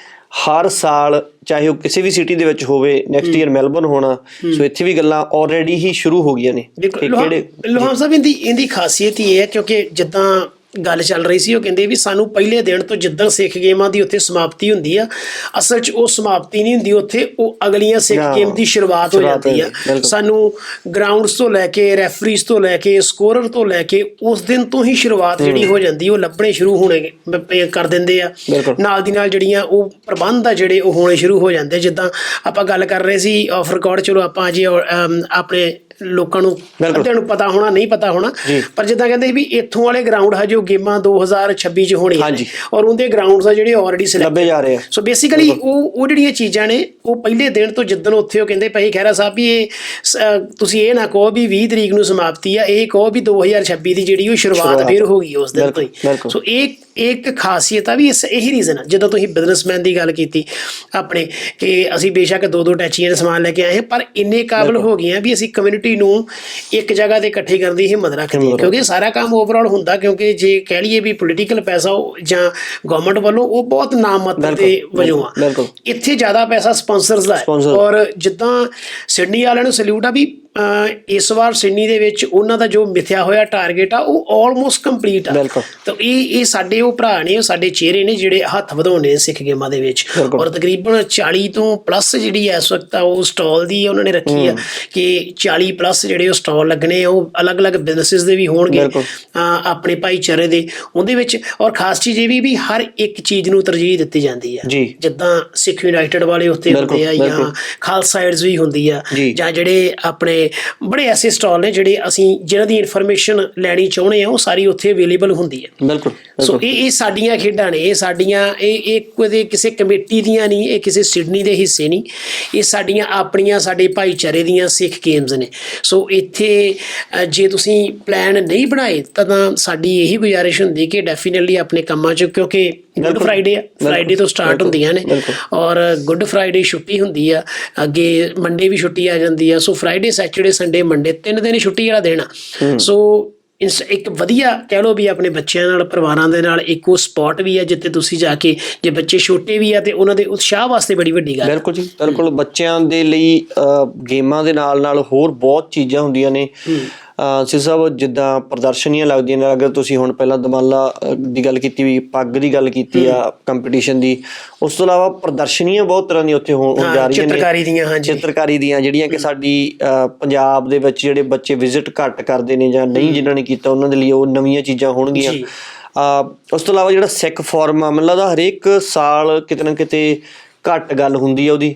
Speaker 2: ਹਰ ਸਾਲ ਚਾਹੇ ਉਹ ਕਿਸੇ ਵੀ ਸਿਟੀ ਦੇ ਵਿੱਚ ਹੋਵੇ ਨੈਕਸਟ ਈਅਰ ਮੈਲਬਨ ਹੋਣਾ ਸੋ ਇੱਥੇ ਵੀ ਗੱਲਾਂ ਆਲਰੇਡੀ ਹੀ ਸ਼ੁਰੂ ਹੋ ਗਈਆਂ ਨੇ।
Speaker 1: ਲੋਹਾ-
Speaker 2: ਕਿਹੜੇ
Speaker 1: ਲੋਹਾਮ ਸਾਹਿਬ ਇਹਦੀ ਇਹਦੀ ਖਾਸੀਅਤ ਹੀ ਇਹ ਹੈ ਕਿਉਂਕਿ ਜਿੱਦਾਂ ਗੱਲ ਚੱਲ ਰਹੀ ਸੀ ਉਹ ਕਹਿੰਦੇ ਵੀ ਸਾਨੂੰ ਪਹਿਲੇ ਦਿਨ ਤੋਂ ਜਿੱਦਾਂ ਸਿੱਖ ਗੇਮਾਂ ਦੀ ਉੱਥੇ ਸਮਾਪਤੀ ਹੁੰਦੀ ਆ ਅਸਲ 'ਚ ਉਹ ਸਮਾਪਤੀ ਨਹੀਂ ਹੁੰਦੀ ਉੱਥੇ ਉਹ ਅਗਲੀਆਂ ਸਿੱਖ ਗੇਮ ਦੀ ਸ਼ੁਰੂਆਤ ਹੋ ਜਾਂਦੀ ਆ। ਸਾਨੂੰ ਗਰਾਊਂਡਸ ਤੋਂ ਲੈ ਕੇ ਰੈਫਰੀਜ਼ ਤੋਂ ਲੈ ਕੇ ਸਕੋਰਰ ਤੋਂ ਲੈ ਕੇ ਉਸ ਦਿਨ ਤੋਂ ਹੀ ਸ਼ੁਰੂਆਤ ਜਿਹੜੀ ਹੋ ਜਾਂਦੀ ਉਹ ਲੱਭਣੇ ਸ਼ੁਰੂ ਹੋਣੇ ਕਰ ਦਿੰਦੇ ਆ। ਨਾਲ ਦੀ ਨਾਲ ਜਿਹੜੀਆਂ ਉਹ ਪ੍ਰਬੰਧ ਆ ਜਿਹੜੇ ਉਹ ਹੋਣੇ ਸ਼ੁਰੂ ਹੋ ਜਾਂਦੇ ਜਿੱਦਾਂ ਆਪਾਂ ਗੱਲ ਕਰ ਰਹੇ ਸੀ ਆਫ ਰਿਕਾਰਡ ਚਲੋ ਆਪਾਂ ਜੀ ਆਪਣੇ ਲੋਕਾਂ ਨੂੰ। ਅੱਧਿਆਂ ਨੂੰ ਪਤਾ ਹੋਣਾ ਨਹੀਂ ਪਤਾ ਹੋਣਾ। ਪਰ ਜਿੱਦਾਂ ਕਹਿੰਦੇ ਵੀ ਇੱਥੋਂ ਵਾਲੇ ਗਰਾਊਂਡ ਹੈ ਜੋ ਗੇਮਾਂ 2026 ਚ ਹੋਣੀਆਂ
Speaker 2: ਹਾਂਜੀ।
Speaker 1: ਨੇ ਔਰ ਉਹਦੇ ਗਰਾਊਂਡਸ ਆ ਜਿਹੜੇ ਆਲਰੇਡੀ ਸਿਲੈਕਟ
Speaker 2: ਲੱਭੇ ਜਾ ਰਹੇ ਆ
Speaker 1: ਸੋ ਬੇਸਿਕਲੀ ਉਹ ਉਹ ਜਿਹੜੀਆਂ ਚੀਜ਼ਾਂ ਨੇ ਉਹ ਪਹਿਲੇ ਦਿਨ ਤੋਂ ਜਿੱਦਣ ਉੱਥੇ ਉਹ ਕਹਿੰਦੇ ਭਾਈ ਖਹਿਰਾ ਸਾਹਿਬ ਵੀ ਇਹ ਤੁਸੀਂ ਇਹ ਨਾ ਕਹੋ ਵੀ 20 ਤਰੀਕ ਨੂੰ ਸਮਾਪਤੀ ਆ ਇਹ ਕਹੋ ਵੀ 2026 ਦੀ ਜਿਹੜੀ ਉਹ ਸ਼ੁਰੂਆਤ। ਫਿਰ ਹੋ ਗਈ ਉਸ ਦਿਨ ਤੋਂ ਹੀ। ਸੋ ਇਹ ਇੱਕ ਖਾਸੀਅਤ ਆ ਵੀ ਇਸ ਇਹੀ ਰੀਜ਼ਨ ਆ। ਜਦੋਂ ਤੁਸੀਂ ਬਿਜ਼ਨਸਮੈਨ ਦੀ ਗੱਲ ਕੀਤੀ ਆਪਣੇ ਕਿ ਅਸੀਂ ਬੇਸ਼ੱਕ ਦੋ ਦੋ ਟੈਚੀਆਂ ਦਾ ਸਮਾਨ ਲੈ ਕੇ ਆਏ ਹਾਂ ਪਰ ਇੰਨੇ ਕਾਬਲ ਹੋ ਗਏ ਆ ਵੀ ਅਸੀਂ ਕਮਿਊਨਿਟੀ ਨੂੰ ਇੱਕ ਜਗ੍ਹਾ ਤੇ ਇਕੱਠੇ ਕਰਨ ਦੀ ਹਿੰਮਤ ਰੱਖਦੇ ਹਾਂ ਕਿਉਂਕਿ ਸਾਰਾ ਕੰਮ ਓਵਰਆਲ ਹੁੰਦਾ ਕਿਉਂਕਿ ਜੇ ਕਹਿ ਲਈਏ ਵੀ ਪੋਲੀਟੀਕਲ ਪੈਸਾ ਜਾਂ ਗਵਰਨਮੈਂਟ ਵੱਲੋਂ ਉਹ ਬਹੁਤ ਨਾਮ ਮਾਤਰ ਦੇ ਵਜੋਂ ਆ। ਇੱਥੇ ਜ਼ਿਆਦਾ ਪੈਸਾ ਸਪਾਂਸਰਸ ਦਾ। ਔਰ ਜਿੱਦਾਂ ਸਿਡਨੀ ਵਾਲਿਆਂ ਨੂੰ ਸਲੂਟ ਆ ਵੀ ਇਸ ਵਾਰ ਸਿਡਨੀ ਦੇ ਵਿੱਚ ਉਹਨਾਂ ਦਾ ਜੋ ਮਿਥਿਆ ਹੋਇਆ ਟਾਰਗੇਟ ਆ ਉਹ ਆਲਮੋਸਟ ਕੰਪਲੀਟ ਆ
Speaker 2: ਬਿਲਕੁਲ।
Speaker 1: ਤਾਂ ਇਹ ਇਹ ਸਾਡੇ ਉਹ ਭਰਾ ਨੇ ਉਹ ਸਾਡੇ ਚਿਹਰੇ ਨੇ ਜਿਹੜੇ ਹੱਥ ਵਧਾਉਣੇ ਨੇ ਸਿੱਖ ਗੇਮਾਂ ਦੇ ਵਿੱਚ। ਔਰ ਤਕਰੀਬਨ 40 ਤੋਂ ਪਲੱਸ ਜਿਹੜੀ ਇਸ ਵਕਤ ਆ ਉਹ ਸਟਾਲ ਦੀ ਉਹਨਾਂ ਨੇ ਰੱਖੀ ਆ ਕਿ 40 ਪਲੱਸ ਜਿਹੜੇ ਉਹ ਸਟਾਲ ਲੱਗਣੇ ਆ ਉਹ ਅਲੱਗ-ਅਲੱਗ ਬਿਜ਼ਨੈਸਸ ਦੇ ਵੀ ਹੋਣਗੇ ਆਪਣੇ ਭਾਈਚਾਰੇ ਦੇ ਉਹਦੇ ਵਿੱਚ ਔਰ ਖਾਸ ਚੀਜ਼ ਇਹ ਵੀ ਵੀ ਹਰ ਇੱਕ ਚੀਜ਼ ਨੂੰ ਤਰਜੀਹ ਦਿੱਤੀ ਜਾਂਦੀ ਆ। ਜਿੱਦਾਂ ਸਿੱਖ ਯੂਨਾਈਟਿਡ ਵਾਲੇ ਉੱਤੇ ਹੁੰਦੇ ਆ ਜਾਂ। ਖਾਲਸਾ ਏਡਜ਼ ਵੀ ਹੁੰਦੀ ਆ।
Speaker 2: ਜਾਂ
Speaker 1: ਜਿਹੜੇ ਆਪਣੇ ਬੜੇ ਐਸੇ ਸਟਾਲ ਨੇ ਜਿਹੜੇ ਅਸੀਂ ਜਿਹਨਾਂ ਦੀ ਇਨਫੋਰਮੇਸ਼ਨ ਲੈਣੀ ਚਾਹੁੰਦੇ ਆ ਉਹ ਸਾਰੀ ਉੱਥੇ ਅਵੇਲੇਬਲ ਹੁੰਦੀ ਹੈ।
Speaker 2: ਬਿਲਕੁਲ
Speaker 1: ਸੋ ਇਹ ਇਹ ਸਾਡੀਆਂ ਖੇਡਾਂ ਨੇ ਇਹ ਸਾਡੀਆਂ ਇਹ ਇਹ ਕੋਈ ਕਿਸੇ ਕਮੇਟੀ ਦੀਆਂ ਨਹੀਂ ਇਹ ਕਿਸੇ ਸਿਡਨੀ ਦੇ ਹਿੱਸੇ ਨਹੀਂ। ਇਹ ਸਾਡੀਆਂ ਆਪਣੀਆਂ ਸਾਡੇ ਭਾਈਚਾਰੇ ਦੀਆਂ ਸਿੱਖ ਗੇਮਸ ਨੇ। ਸੋ ਇੱਥੇ ਅ, ਜੇ ਤੁਸੀਂ ਪਲਾਨ ਨਹੀਂ ਬਣਾਏ ਤਾਂ ਤਾਂ ਸਾਡੀ ਇਹੀ ਗੁਜ਼ਾਰਿਸ਼ ਹੁੰਦੀ ਕਿ ਡੈਫੀਨਿਟਲੀ ਆਪਣੇ ਕੰਮਾਂ 'ਚ ਕਿਉਂਕਿ ਗੁੱਡ। ਫਰਾਈਡੇ ਆ। ਫਰਾਈਡੇ ਤੋਂ ਸਟਾਰਟ ਹੁੰਦੀਆਂ ਨੇ। ਔਰ ਗੁੱਡ ਫਰਾਈਡੇ ਛੁੱਟੀ ਹੁੰਦੀ ਆ। ਅੱਗੇ ਮੰਡੇ ਵੀ ਛੁੱਟੀ ਆ ਜਾਂਦੀ ਆ। So Friday Saturday Sunday Monday ਤਿੰਨ ਦਿਨ ਛੁੱਟੀ ਵਾਲਾ ਆ। ਸੋ ਇਸ ਇੱਕ ਵਧੀਆ ਕਹਿ ਲਓ ਵੀ ਆਪਣੇ ਬੱਚਿਆਂ ਨਾਲ ਪਰਿਵਾਰਾਂ ਦੇ ਨਾਲ ਇੱਕੋ ਸਪੌਟ ਵੀ ਹੈ ਜਿੱਥੇ ਤੁਸੀਂ ਜਾ ਕੇ ਜੇ ਬੱਚੇ ਛੋਟੇ ਵੀ ਆ ਤੇ ਉਹਨਾਂ ਦੇ ਉਤਸ਼ਾਹ ਵਾਸਤੇ ਬੜੀ ਵੱਡੀ ਗੱਲ।
Speaker 2: ਬਿਲਕੁਲ ਜੀ ਬਿਲਕੁਲ ਬੱਚਿਆਂ ਦੇ ਲਈ ਗੇਮਾਂ ਦੇ ਨਾਲ ਨਾਲ ਹੋਰ ਬਹੁਤ ਚੀਜ਼ਾਂ ਹੁੰਦੀਆਂ ਨੇ। ਸਿਰ ਸਾਹਿਬ ਜਿੱਦਾਂ ਪ੍ਰਦਰਸ਼ਨੀਆਂ ਲੱਗਦੀਆਂ ਨੇ ਅਗਰ ਤੁਸੀਂ ਹੁਣ ਪਹਿਲਾਂ ਦਮਾਲਾ ਦੀ ਗੱਲ ਕੀਤੀ ਵੀ ਪੱਗ ਦੀ ਗੱਲ ਕੀਤੀ ਆ ਕੰਪੀਟੀਸ਼ਨ ਦੀ ਉਸ ਤੋਂ ਇਲਾਵਾ ਪ੍ਰਦਰਸ਼ਨੀਆਂ ਬਹੁਤ ਤਰ੍ਹਾਂ ਦੀਆਂ ਉੱਥੇ ਹੋਣ
Speaker 1: ਹਾਂ,
Speaker 2: ਜਾ ਰਹੀਆਂ ਨੇ।
Speaker 1: ਚਿੱਤਰਕਾਰੀ ਦੀਆਂ ਹਾਂਜੀ।
Speaker 2: ਚਿੱਤਰਕਾਰੀ ਦੀਆਂ ਜਿਹੜੀਆਂ ਕਿ ਸਾਡੀ ਪੰਜਾਬ ਦੇ ਵਿੱਚ ਜਿਹੜੇ ਬੱਚੇ ਵਿਜ਼ਿਟ ਘੱਟ ਕਰਦੇ ਨੇ ਜਾਂ ਨਹੀਂ ਜਿਨ੍ਹਾਂ ਨੇ ਕੀਤਾ ਉਹਨਾਂ ਦੇ ਲਈ ਉਹ ਨਵੀਆਂ ਚੀਜ਼ਾਂ ਹੋਣਗੀਆਂ। ਉਸ ਤੋਂ ਇਲਾਵਾ ਜਿਹੜਾ ਸਿੱਖ ਫੋਰਮ ਆ ਮੈਨੂੰ ਲੱਗਦਾ ਹਰੇਕ ਸਾਲ ਕਿਤੇ ਨਾ ਕਿਤੇ ਘੱਟ ਗੱਲ ਹੁੰਦੀ ਆ ਉਹਦੀ।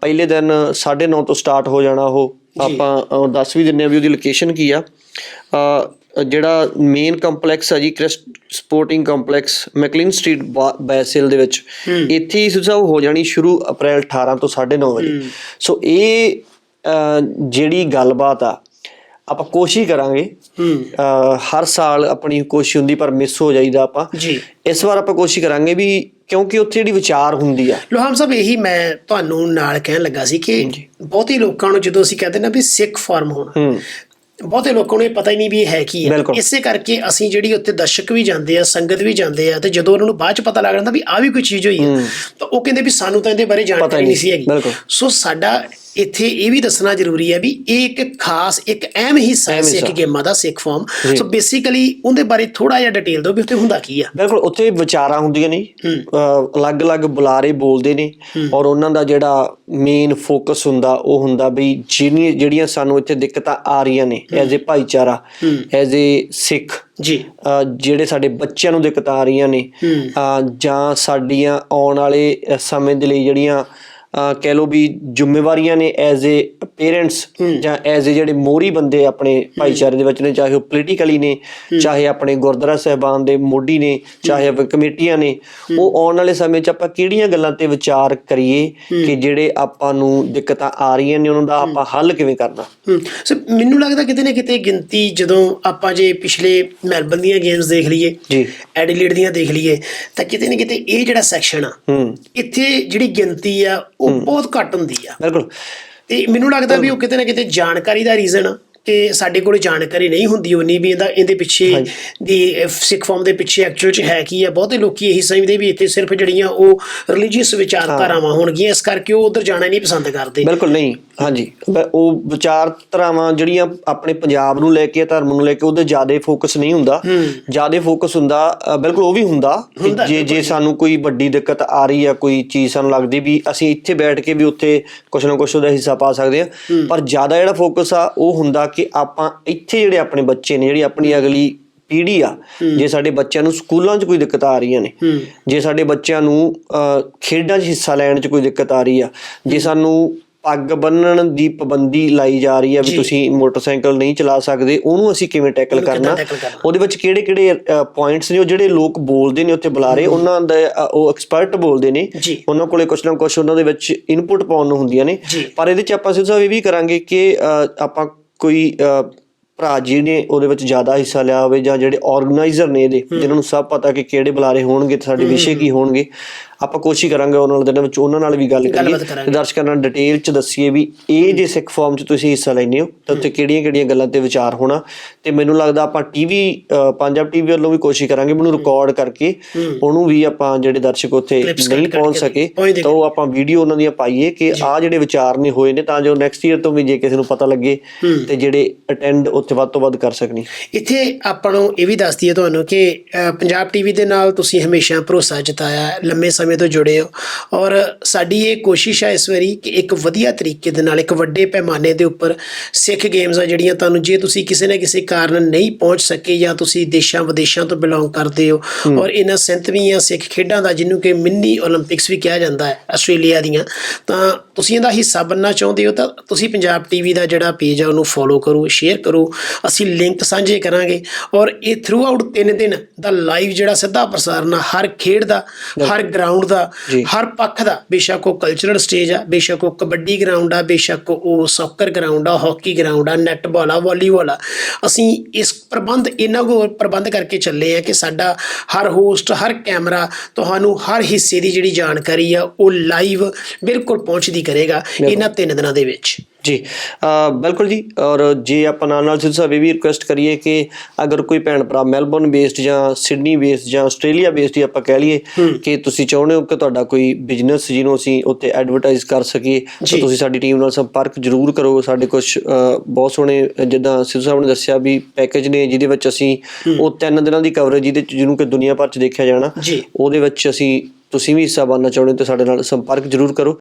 Speaker 2: ਪਹਿਲੇ ਦਿਨ 9:30 ਤੋਂ ਸਟਾਰਟ ਹੋ ਜਾਣਾ ਉਹ। ਆਪਾਂ ਦੱਸ ਵੀ ਦਿੰਨੇ ਆ ਵੀ ਉਹਦੀ ਲੋਕੇਸ਼ਨ ਕੀ ਆ। ਜਿਹੜਾ ਮੇਨ ਕੰਪਲੈਕਸ ਆ ਜੀ Christ sporting complex McLean street ਬੈਸਲ ਦੇ ਵਿੱਚ। ਇੱਥੇ ਹੀ ਸੁਝਾਅ ਹੋ ਜਾਣੀ ਸ਼ੁਰੂ ਅਪ੍ਰੈਲ 18 ਤੋਂ 9:30 ਵਜੇ। ਸੋ ਇਹ ਜਿਹੜੀ ਗੱਲਬਾਤ ਆ ਆਪਾਂ ਕੋਸ਼ਿਸ਼ ਕਰਾਂਗੇ ਹਰ ਸਾਲ ਆਪਣੀ ਕੋਸ਼ਿਸ਼ ਹੁੰਦੀ ਪਰ ਮਿਸ ਹੋ ਜਾਈਦਾ ਆਪਾਂ।
Speaker 1: ਜੀ।
Speaker 2: ਇਸ ਵਾਰ ਆਪਾਂ ਕੋਸ਼ਿਸ਼ ਕਰਾਂਗੇ ਵੀ ਕਿਉਂਕਿ ਉੱਥੇ ਜਿਹੜੀ ਵਿਚਾਰ ਹੁੰਦੀ ਆ।
Speaker 1: ਲੋਹਾਮ ਸਾਹਿਬ ਇਹੀ ਮੈਂ ਤੁਹਾਨੂੰ ਨਾਲ ਕਹਿਣ ਲੱਗਾ ਸੀ ਕਿ ਬਹੁਤੇ ਲੋਕਾਂ ਨੂੰ ਜਦੋਂ ਅਸੀਂ ਕਹਿੰਦੇ ਨਾ ਵੀ ਸਿੱਖ ਫਾਰਮ ਹੋਣਾ ਬਹੁਤੇ ਲੋਕਾਂ ਨੂੰ ਇਹ ਪਤਾ ਹੀ ਨਹੀਂ ਵੀ ਇਹ ਹੈ ਕੀ ਹੈ। ਇਸੇ ਕਰਕੇ ਅਸੀਂ ਜਿਹੜੀ ਉੱਥੇ ਦਰਸ਼ਕ ਵੀ ਜਾਂਦੇ ਆ ਸੰਗਤ ਵੀ ਜਾਂਦੇ ਆ ਤੇ ਜਦੋਂ ਉਹਨਾਂ ਨੂੰ ਬਾਅਦ ਚ ਪਤਾ ਲੱਗ ਜਾਂਦਾ ਵੀ ਆ ਵੀ ਕੋਈ ਚੀਜ਼ ਹੋਈ ਹੈ। ਤਾਂ ਉਹ ਕਹਿੰਦੇ ਵੀ ਸਾਨੂੰ ਤਾਂ ਇਹਦੇ ਬਾਰੇ ਜਾਣਕਾਰੀ
Speaker 2: ਨਹੀਂ
Speaker 1: ਸੀ ਹੈਗੀ। ਸੋ ਸਾਡਾ ਇੱਥੇ ਇਹ ਵੀ ਦੱਸਣਾ ਜ਼ਰੂਰੀ ਹੈ ਵੀ ਇਹ ਇੱਕ ਖਾਸ ਇੱਕ ਅਹਿਮ ਹਿੱਸਾ ਹੈ ਸਿੱਖ। ਗੇਮਾਂ ਦਾ ਸਿੱਖ ਫਾਰਮ ਸੋ ਬੇਸਿਕਲੀ ਉਹਦੇ ਬਾਰੇ ਥੋੜਾ ਜਿਹਾ ਡਿਟੇਲ ਦਿਓ ਵੀ ਉੱਥੇ ਹੁੰਦਾ ਕੀ ਆ।
Speaker 2: ਬਿਲਕੁਲ ਉੱਥੇ ਵਿਚਾਰਾਂ ਹੁੰਦੀਆਂ ਨੇ। ਅਲੱਗ-ਅਲੱਗ ਬੁਲਾਰੇ ਬੋਲਦੇ ਨੇ ਔਰ ਉਹਨਾਂ ਦਾ ਜਿਹੜਾ ਮੇਨ ਫੋਕਸ ਹੁੰਦਾ ਉਹ ਹੁੰਦਾ ਵੀ ਜਿਹੜੀਆਂ ਸਾਨੂੰ ਇੱਥੇ ਦਿੱਕਤਾਂ ਆ ਰਹੀਆਂ ਨੇ ਐਜ਼ ਅ ਭਾਈਚਾਰਾ ਐਜ਼ ਅ ਸਿੱਖ
Speaker 1: ਜੀ।
Speaker 2: ਜਿਹੜੇ ਸਾਡੇ ਬੱਚਿਆਂ ਨੂੰ ਦਿੱਕਤਾਂ ਆ ਰਹੀਆਂ ਨੇ ਜਾਂ ਸਾਡੀਆਂ ਆਉਣ ਵਾਲੇ ਸਮੇਂ ਦੇ ਲਈ ਜਿਹੜੀਆਂ ਕਹਿ ਲਓ ਵੀ ਜ਼ਿੰਮੇਵਾਰੀਆਂ ਨੇ ਐਜ਼ ਅ ਪੇਰੈਂਟਸ ਜਾਂ ਐਜ਼ ਅ ਜਿਹੜੇ ਮੋਰੀ ਬੰਦੇ ਆਪਣੇ ਭਾਈਚਾਰੇ ਦੇ ਵਿੱਚ ਨੇ ਚਾਹੇ ਉਹ ਪੋਲੀਟੀਕਲੀ ਨੇ ਚਾਹੇ ਆਪਣੇ ਗੁਰਦੁਆਰਾ ਸਾਹਿਬਾਨ ਦੇ ਮੋਢੀ ਨੇ ਚਾਹੇ ਕਮੇਟੀਆਂ ਨੇ ਉਹ ਆਉਣ ਵਾਲੇ ਸਮੇਂ 'ਚ ਆਪਾਂ ਕਿਹੜੀਆਂ ਗੱਲਾਂ ਤੇ ਵਿਚਾਰ ਕਰੀਏ ਕਿ ਜਿਹੜੇ ਆਪਾਂ ਨੂੰ ਦਿੱਕਤਾਂ ਆ ਰਹੀਆਂ ਨੇ ਉਹਨਾਂ ਦਾ ਆਪਾਂ ਹੱਲ ਕਿਵੇਂ ਕਰਨਾ?
Speaker 1: ਸੋ ਮੈਨੂੰ ਲੱਗਦਾ ਕਿਤੇ ਨਾ ਕਿਤੇ ਗਿਣਤੀ ਜਦੋਂ ਆਪਾਂ ਜੇ ਪਿਛਲੇ ਮੈਲਬਨ ਦੀਆਂ ਗੇਮਸ ਦੇਖ ਲਈਏ
Speaker 2: ਜੀ।
Speaker 1: ਐਡੀਲੇਡ ਦੀਆਂ ਦੇਖ ਲਈਏ ਤਾਂ ਕਿਤੇ ਨਾ ਕਿਤੇ ਇਹ ਜਿਹੜਾ ਸੈਕਸ਼ਨ ਆ ਇੱਥੇ ਜਿਹੜੀ ਗਿਣਤੀ ਆ ਉਹ ਬਹੁਤ ਘੱਟ ਹੁੰਦੀ ਆ।
Speaker 2: ਬਿਲਕੁਲ।
Speaker 1: ਤੇ ਮੈਨੂੰ ਲੱਗਦਾ ਵੀ ਉਹ ਕਿਤੇ ਨਾ ਕਿਤੇ ਜਾਣਕਾਰੀ ਦਾ ਰੀਜ਼ਨ ਆ ਕਿ ਸਾਡੇ ਕੋਲ ਜਾਣਕਾਰੀ ਨਹੀਂ ਹੁੰਦੀ ਉਨੀ ਵੀ ਇਹਦਾ ਇਹਦੇ ਪਿੱਛੇ ਦੀ ਸਿੱਖ ਫਾਰਮ ਦੇ ਪਿੱਛੇ ਐਕਚੁਅਲ ਚ ਹੈ ਕੀ ਆ। ਬਹੁਤੇ ਲੋਕੀ ਇਹੀ ਸਮਝਦੇ ਵੀ ਇੱਥੇ ਸਿਰਫ ਜਿਹੜੀਆਂ ਉਹ ਰਿਲੀਜੀਅਸ ਵਿਚਾਰਧਾਰਾਵਾਂ ਹੋਣਗੀਆਂ ਇਸ ਕਰਕੇ ਉਹ ਉਧਰ ਜਾਣਾ ਨਹੀਂ ਪਸੰਦ ਕਰਦੇ।
Speaker 2: ਬਿਲਕੁਲ ਨਹੀਂ। ਹਾਂਜੀ ਬ- ਉਹ ਵਿਚਾਰਧਾਰਾਵਾਂ ਜਿਹੜੀਆਂ ਆਪਣੇ ਪੰਜਾਬ ਨੂੰ ਲੈ ਕੇ ਧਰਮ ਨੂੰ ਲੈ ਕੇ ਉਹਦੇ ਜ਼ਿਆਦਾ ਫੋਕਸ ਨਹੀਂ ਹੁੰਦਾ। ਜ਼ਿਆਦਾ ਫੋਕਸ ਹੁੰਦਾ ਅ, ਬਿਲਕੁਲ ਉਹ ਵੀ ਹੁੰਦਾ ਕਿ ਜੇ ਜੇ ਸਾਨੂੰ ਕੋਈ ਵੱਡੀ ਦਿੱਕਤ ਆ ਰਹੀ ਆ ਕੋਈ ਚੀਜ਼ ਸਾਨੂੰ ਲੱਗਦੀ ਵੀ ਅਸੀਂ ਇੱਥੇ ਬੈਠ ਕੇ ਵੀ ਉੱਥੇ ਕੁਛ ਨਾ ਕੁਛ ਉਹਦਾ ਹਿੱਸਾ ਪਾ ਸਕਦੇ ਆ ਪਰ ਜ਼ਿਆਦਾ ਜਿਹੜਾ ਫੋਕਸ ਆ ਉਹ ਹੁੰਦਾ ਕਿ ਆਪਾਂ ਇੱਥੇ ਜਿਹੜੇ ਆਪਣੇ ਬੱਚੇ ਨੇ ਜਿਹੜੀ ਆਪਣੀ ਅਗਲੀ ਪੀੜ੍ਹੀ ਆ ਜੇ ਸਾਡੇ ਬੱਚਿਆਂ ਨੂੰ ਸਕੂਲਾਂ 'ਚ ਕੋਈ ਦਿੱਕਤ ਆ ਰਹੀਆਂ ਨੇ ਜੇ ਸਾਡੇ ਬੱਚਿਆਂ ਨੂੰ ਅ, ਖੇਡਾਂ 'ਚ ਹਿੱਸਾ ਲੈਣ 'ਚ ਕੋਈ ਦਿੱਕਤ ਆ ਰਹੀ ਆ ਜੇ ਸਾਨੂੰ ਪੱਗ ਬੰਨਣ ਦੀ ਪਾਬੰਦੀ ਲਾਈ ਜਾ ਰਹੀ ਆ ਵੀ ਤੁਸੀਂ ਮੋਟਰਸਾਈਕਲ ਨਹੀਂ ਚਲਾ ਸਕਦੇ ਉਹਨੂੰ ਅਸੀਂ ਕਿਵੇਂ ਟੈਕਲ ਕਰਨਾ? ਉਹਦੇ ਵਿੱਚ ਕਿਹੜੇ ਕਿਹੜੇ ਪੁਆਇੰਟਸ ਨੇ ਉਹ ਜਿਹੜੇ ਲੋਕ ਬੋਲਦੇ ਨੇ ਉੱਥੇ ਬੁਲਾਰੇ ਉਹਨਾਂ ਦਾ ਉਹ ਐਕਸਪਰਟ ਬੋਲਦੇ ਨੇ। ਉਹਨਾਂ ਕੋਲੇ ਕੁਛ ਨਾ ਕੁਛ ਉਹਨਾਂ ਦੇ ਵਿੱਚ ਇਨਪੁਟ ਪਾਉਣ ਨੂੰ ਹੁੰਦੀਆਂ ਨੇ। ਪਰ ਇਹਦੇ ਚ ਆਪਾਂ ਸਿੱਧਾ ਇਹ ਵੀ ਕਰਾਂਗੇ ਕਿ ਆਪਾਂ ਕੋਈ ਭਰਾ ਜੀ ਨੇ ਉਹਦੇ ਵਿੱਚ ਜ਼ਿਆਦਾ ਹਿੱਸਾ ਲਿਆ ਹੋਵੇ ਜਾਂ ਜਿਹੜੇ ਆਰਗੇਨਾਈਜ਼ਰ ਨੇ ਇਹਦੇ ਜਿਨ੍ਹਾਂ ਨੂੰ ਸਭ ਪਤਾ ਕਿ ਕਿਹੜੇ ਬੁਲਾਰੇ ਹੋਣਗੇ ਤੇ ਸਾਡੇ ਵਿਸ਼ੇ ਕੀ ਹੋਣਗੇ। ਆਪਾਂ ਕੋਸ਼ਿਸ਼ ਕਰਾਂਗੇ ਉਹਨਾਂ ਨਾਲ ਦਿਨਾਂ ਵਿੱਚ ਉਹਨਾਂ ਨਾਲ ਵੀ ਗੱਲ ਕਰੀਏ ਦਰਸ਼ਕਾਂ ਨਾਲ ਡਿਟੇਲ ਚ ਦੱਸੀਏ ਵੀ ਇਹ ਜੇ ਸਿੱਖ ਫਾਰਮ ਚ ਤੁਸੀਂ ਹਿੱਸਾ ਲੈਂਦੇ ਹੋ ਤਾਂ ਉੱਥੇ ਕਿਹੜੀਆਂ-ਕਿਹੜੀਆਂ ਗੱਲਾਂ ਤੇ ਵਿਚਾਰ ਹੋਣਾ? ਤੇ ਮੈਨੂੰ ਲੱਗਦਾ ਆਪਾਂ ਟੀਵੀ ਪੰਜਾਬ ਟੀਵੀ ਵੱਲੋਂ ਵੀ ਕੋਸ਼ਿਸ਼ ਕਰਾਂਗੇ ਮੈਨੂੰ ਰਿਕਾਰਡ ਕਰਕੇ ਉਹਨੂੰ ਵੀ ਆਪਾਂ ਜਿਹੜੇ ਦਰਸ਼ਕ ਉੱਥੇ ਨਹੀਂ ਪਹੁੰਚ ਸਕੇ ਤਾਂ ਉਹ ਆਪਾਂ ਵੀਡੀਓ ਉਹਨਾਂ ਦੀਆਂ ਪਾਈਏ ਕਿ ਆਹ ਜਿਹੜੇ ਵਿਚਾਰ ਨੇ ਹੋਏ ਨੇ ਤਾਂ ਜੋ ਨੈਕਸਟ ਈਅਰ ਤੋਂ ਵੀ ਜੇ ਕਿਸੇ ਨੂੰ ਪਤਾ ਲੱਗੇ ਤੇ ਜਿਹੜੇ ਅਟੈਂਡ ਉੱਥੇ ਵੱਧ ਤੋਂ ਵੱਧ ਕਰ ਸਕਣੀ।
Speaker 1: ਇੱਥੇ ਆਪਾਂ ਨੂੰ ਇਹ ਵੀ ਦੱਸ ਦਈਏ ਤੁਹਾਨੂੰ ਕਿ ਪੰਜਾਬ ਟੀਵੀ ਦੇ ਨਾਲ ਤੁਸੀਂ ਹਮੇਸ਼ਾ ਭਰੋਸਾ ਜਤਾਇਆ ਹੈ, ਲੰਮੇ ਸਮੇਂ ਸੂਬੇ ਤੋਂ ਜੁੜੇ ਹੋ। ਔਰ ਸਾਡੀ ਇਹ ਕੋਸ਼ਿਸ਼ ਹੈ ਇਸ ਵਾਰੀ ਕਿ ਇੱਕ ਵਧੀਆ ਤਰੀਕੇ ਦੇ ਨਾਲ ਇੱਕ ਵੱਡੇ ਪੈਮਾਨੇ ਦੇ ਉੱਪਰ ਸਿੱਖ ਗੇਮਸ ਆ ਜਿਹੜੀਆਂ ਤੁਹਾਨੂੰ ਜੇ ਤੁਸੀਂ ਕਿਸੇ ਨਾ ਕਿਸੇ ਕਾਰਨ ਨਹੀਂ ਪਹੁੰਚ ਸਕੇ ਜਾਂ ਤੁਸੀਂ ਦੇਸ਼ਾਂ ਵਿਦੇਸ਼ਾਂ ਤੋਂ ਬਿਲੋਂਗ ਕਰਦੇ ਹੋ ਔਰ ਇਹਨਾਂ ਸੈਂਤਵੀਆਂ ਸਿੱਖ ਖੇਡਾਂ ਦਾ ਜਿਹਨੂੰ ਕਿ ਮਿੰਨੀ 올림픽ਸ ਵੀ ਕਿਹਾ ਜਾਂਦਾ ਹੈ ਆਸਟ੍ਰੇਲੀਆ ਦੀਆਂ ਤਾਂ ਤੁਸੀਂ ਇਹਦਾ ਹਿੱਸਾ ਬਣਨਾ ਚਾਹੁੰਦੇ ਹੋ ਤਾਂ ਤੁਸੀਂ ਪੰਜਾਬ ਟੀਵੀ ਦਾ ਜਿਹੜਾ ਪੇਜ ਆ ਉਹਨੂੰ ਫੋਲੋ ਕਰੋ ਸ਼ੇਅਰ ਕਰੋ। ਅਸੀਂ ਲਿੰਕ ਸਾਂਝੇ ਕਰਾਂਗੇ ਔਰ ਇਹ ਥਰੂ ਆਊਟ 3 ਦਿਨ ਦਾ ਲਾਈਵ ਜਿਹੜਾ ਸਿੱਧਾ ਪ੍ਰਸਾਰਣ ਆ ਹਰ ਖੇਡ ਦਾ ਹਰ ਗਰਾਊਂਡ ਦਾ। ਹਰ ਪੱਖ ਦਾ ਬੇਸ਼ੱਕ ਉਹ ਕਲਚਰਲ ਸਟੇਜ ਆ ਬੇਸ਼ੱਕ ਉਹ ਕਬੱਡੀ ਗਰਾਊਂਡ ਆ ਬੇਸ਼ੱਕ ਉਹ ਸੌਕਰ ਗਰਾਊਂਡ ਆ ਹਾਕੀ ਗਰਾਊਂਡ ਆ ਨੈਟਬਾਲ ਆ ਵਾਲੀਬਾਲ ਆ। ਅਸੀਂ ਇਸ ਪ੍ਰਬੰਧ ਇਹਨਾਂ ਕੋ ਪ੍ਰਬੰਧ ਕਰਕੇ ਚੱਲੇ ਆ ਕਿ ਸਾਡਾ ਹਰ ਹੋਸਟ ਹਰ ਕੈਮਰਾ ਤੁਹਾਨੂੰ ਹਰ ਹਿੱਸੇ ਦੀ ਜਿਹੜੀ ਜਾਣਕਾਰੀ ਆ ਉਹ ਲਾਈਵ ਬਿਲਕੁਲ ਪਹੁੰਚਦੀ ਕਰੇਗਾ ਇਹਨਾਂ ਤਿੰਨ ਦਿਨਾਂ ਦੇ ਵਿੱਚ।
Speaker 2: ਜੀ ਬਿਲਕੁਲ ਜੀ ਔਰ ਜੇ ਆਪਾਂ ਨਾਲ ਨਾਲ ਸਿੱਧੂ ਸਾਹਿਬ ਇਹ ਵੀ ਰਿਕੁਐਸਟ ਕਰੀਏ ਕਿ ਅਗਰ ਕੋਈ ਭੈਣ ਭਰਾ ਮੈਲਬੌਰਨ ਬੇਸਡ ਜਾਂ ਸਿਡਨੀ ਬੇਸਡ ਜਾਂ ਆਸਟ੍ਰੇਲੀਆ ਬੇਸਡ ਹੀ ਆਪਾਂ ਕਹਿ ਲਈਏ ਕਿ ਤੁਸੀਂ ਚਾਹੁੰਦੇ ਹੋ ਕਿ ਤੁਹਾਡਾ ਕੋਈ ਬਿਜ਼ਨਸ ਜਿਹਨੂੰ ਅਸੀਂ ਉੱਤੇ ਐਡਵਰਟਾਈਜ਼ ਕਰ ਸਕੀਏ। ਤਾਂ ਤੁਸੀਂ ਸਾਡੀ ਟੀਮ ਨਾਲ ਸੰਪਰਕ ਜ਼ਰੂਰ ਕਰੋ। ਸਾਡੇ ਕੁਝ ਬਹੁਤ ਸੋਹਣੇ ਜਿੱਦਾਂ ਸਿੱਧੂ ਸਾਹਿਬ ਨੇ ਦੱਸਿਆ ਵੀ ਪੈਕੇਜ ਨੇ ਜਿਹਦੇ ਵਿੱਚ ਅਸੀਂ ਉਹ ਤਿੰਨ ਦਿਨਾਂ ਦੀ ਕਵਰੇਜ ਜਿਹਦੇ ਜਿਹਨੂੰ ਕਿ ਦੁਨੀਆ ਭਰ ਚ ਦੇਖਿਆ ਜਾਣਾ ਉਹਦੇ ਵਿੱਚ ਅਸੀਂ ਤੁਸੀਂ ਵੀ ਹਿੱਸਾ ਬਣਨਾ ਚਾਹੁੰਦੇ ਹੋ ਤਾਂ ਸਾਡੇ ਨਾਲ ਸੰਪਰਕ ਜ਼ਰੂਰ ਕਰੋ।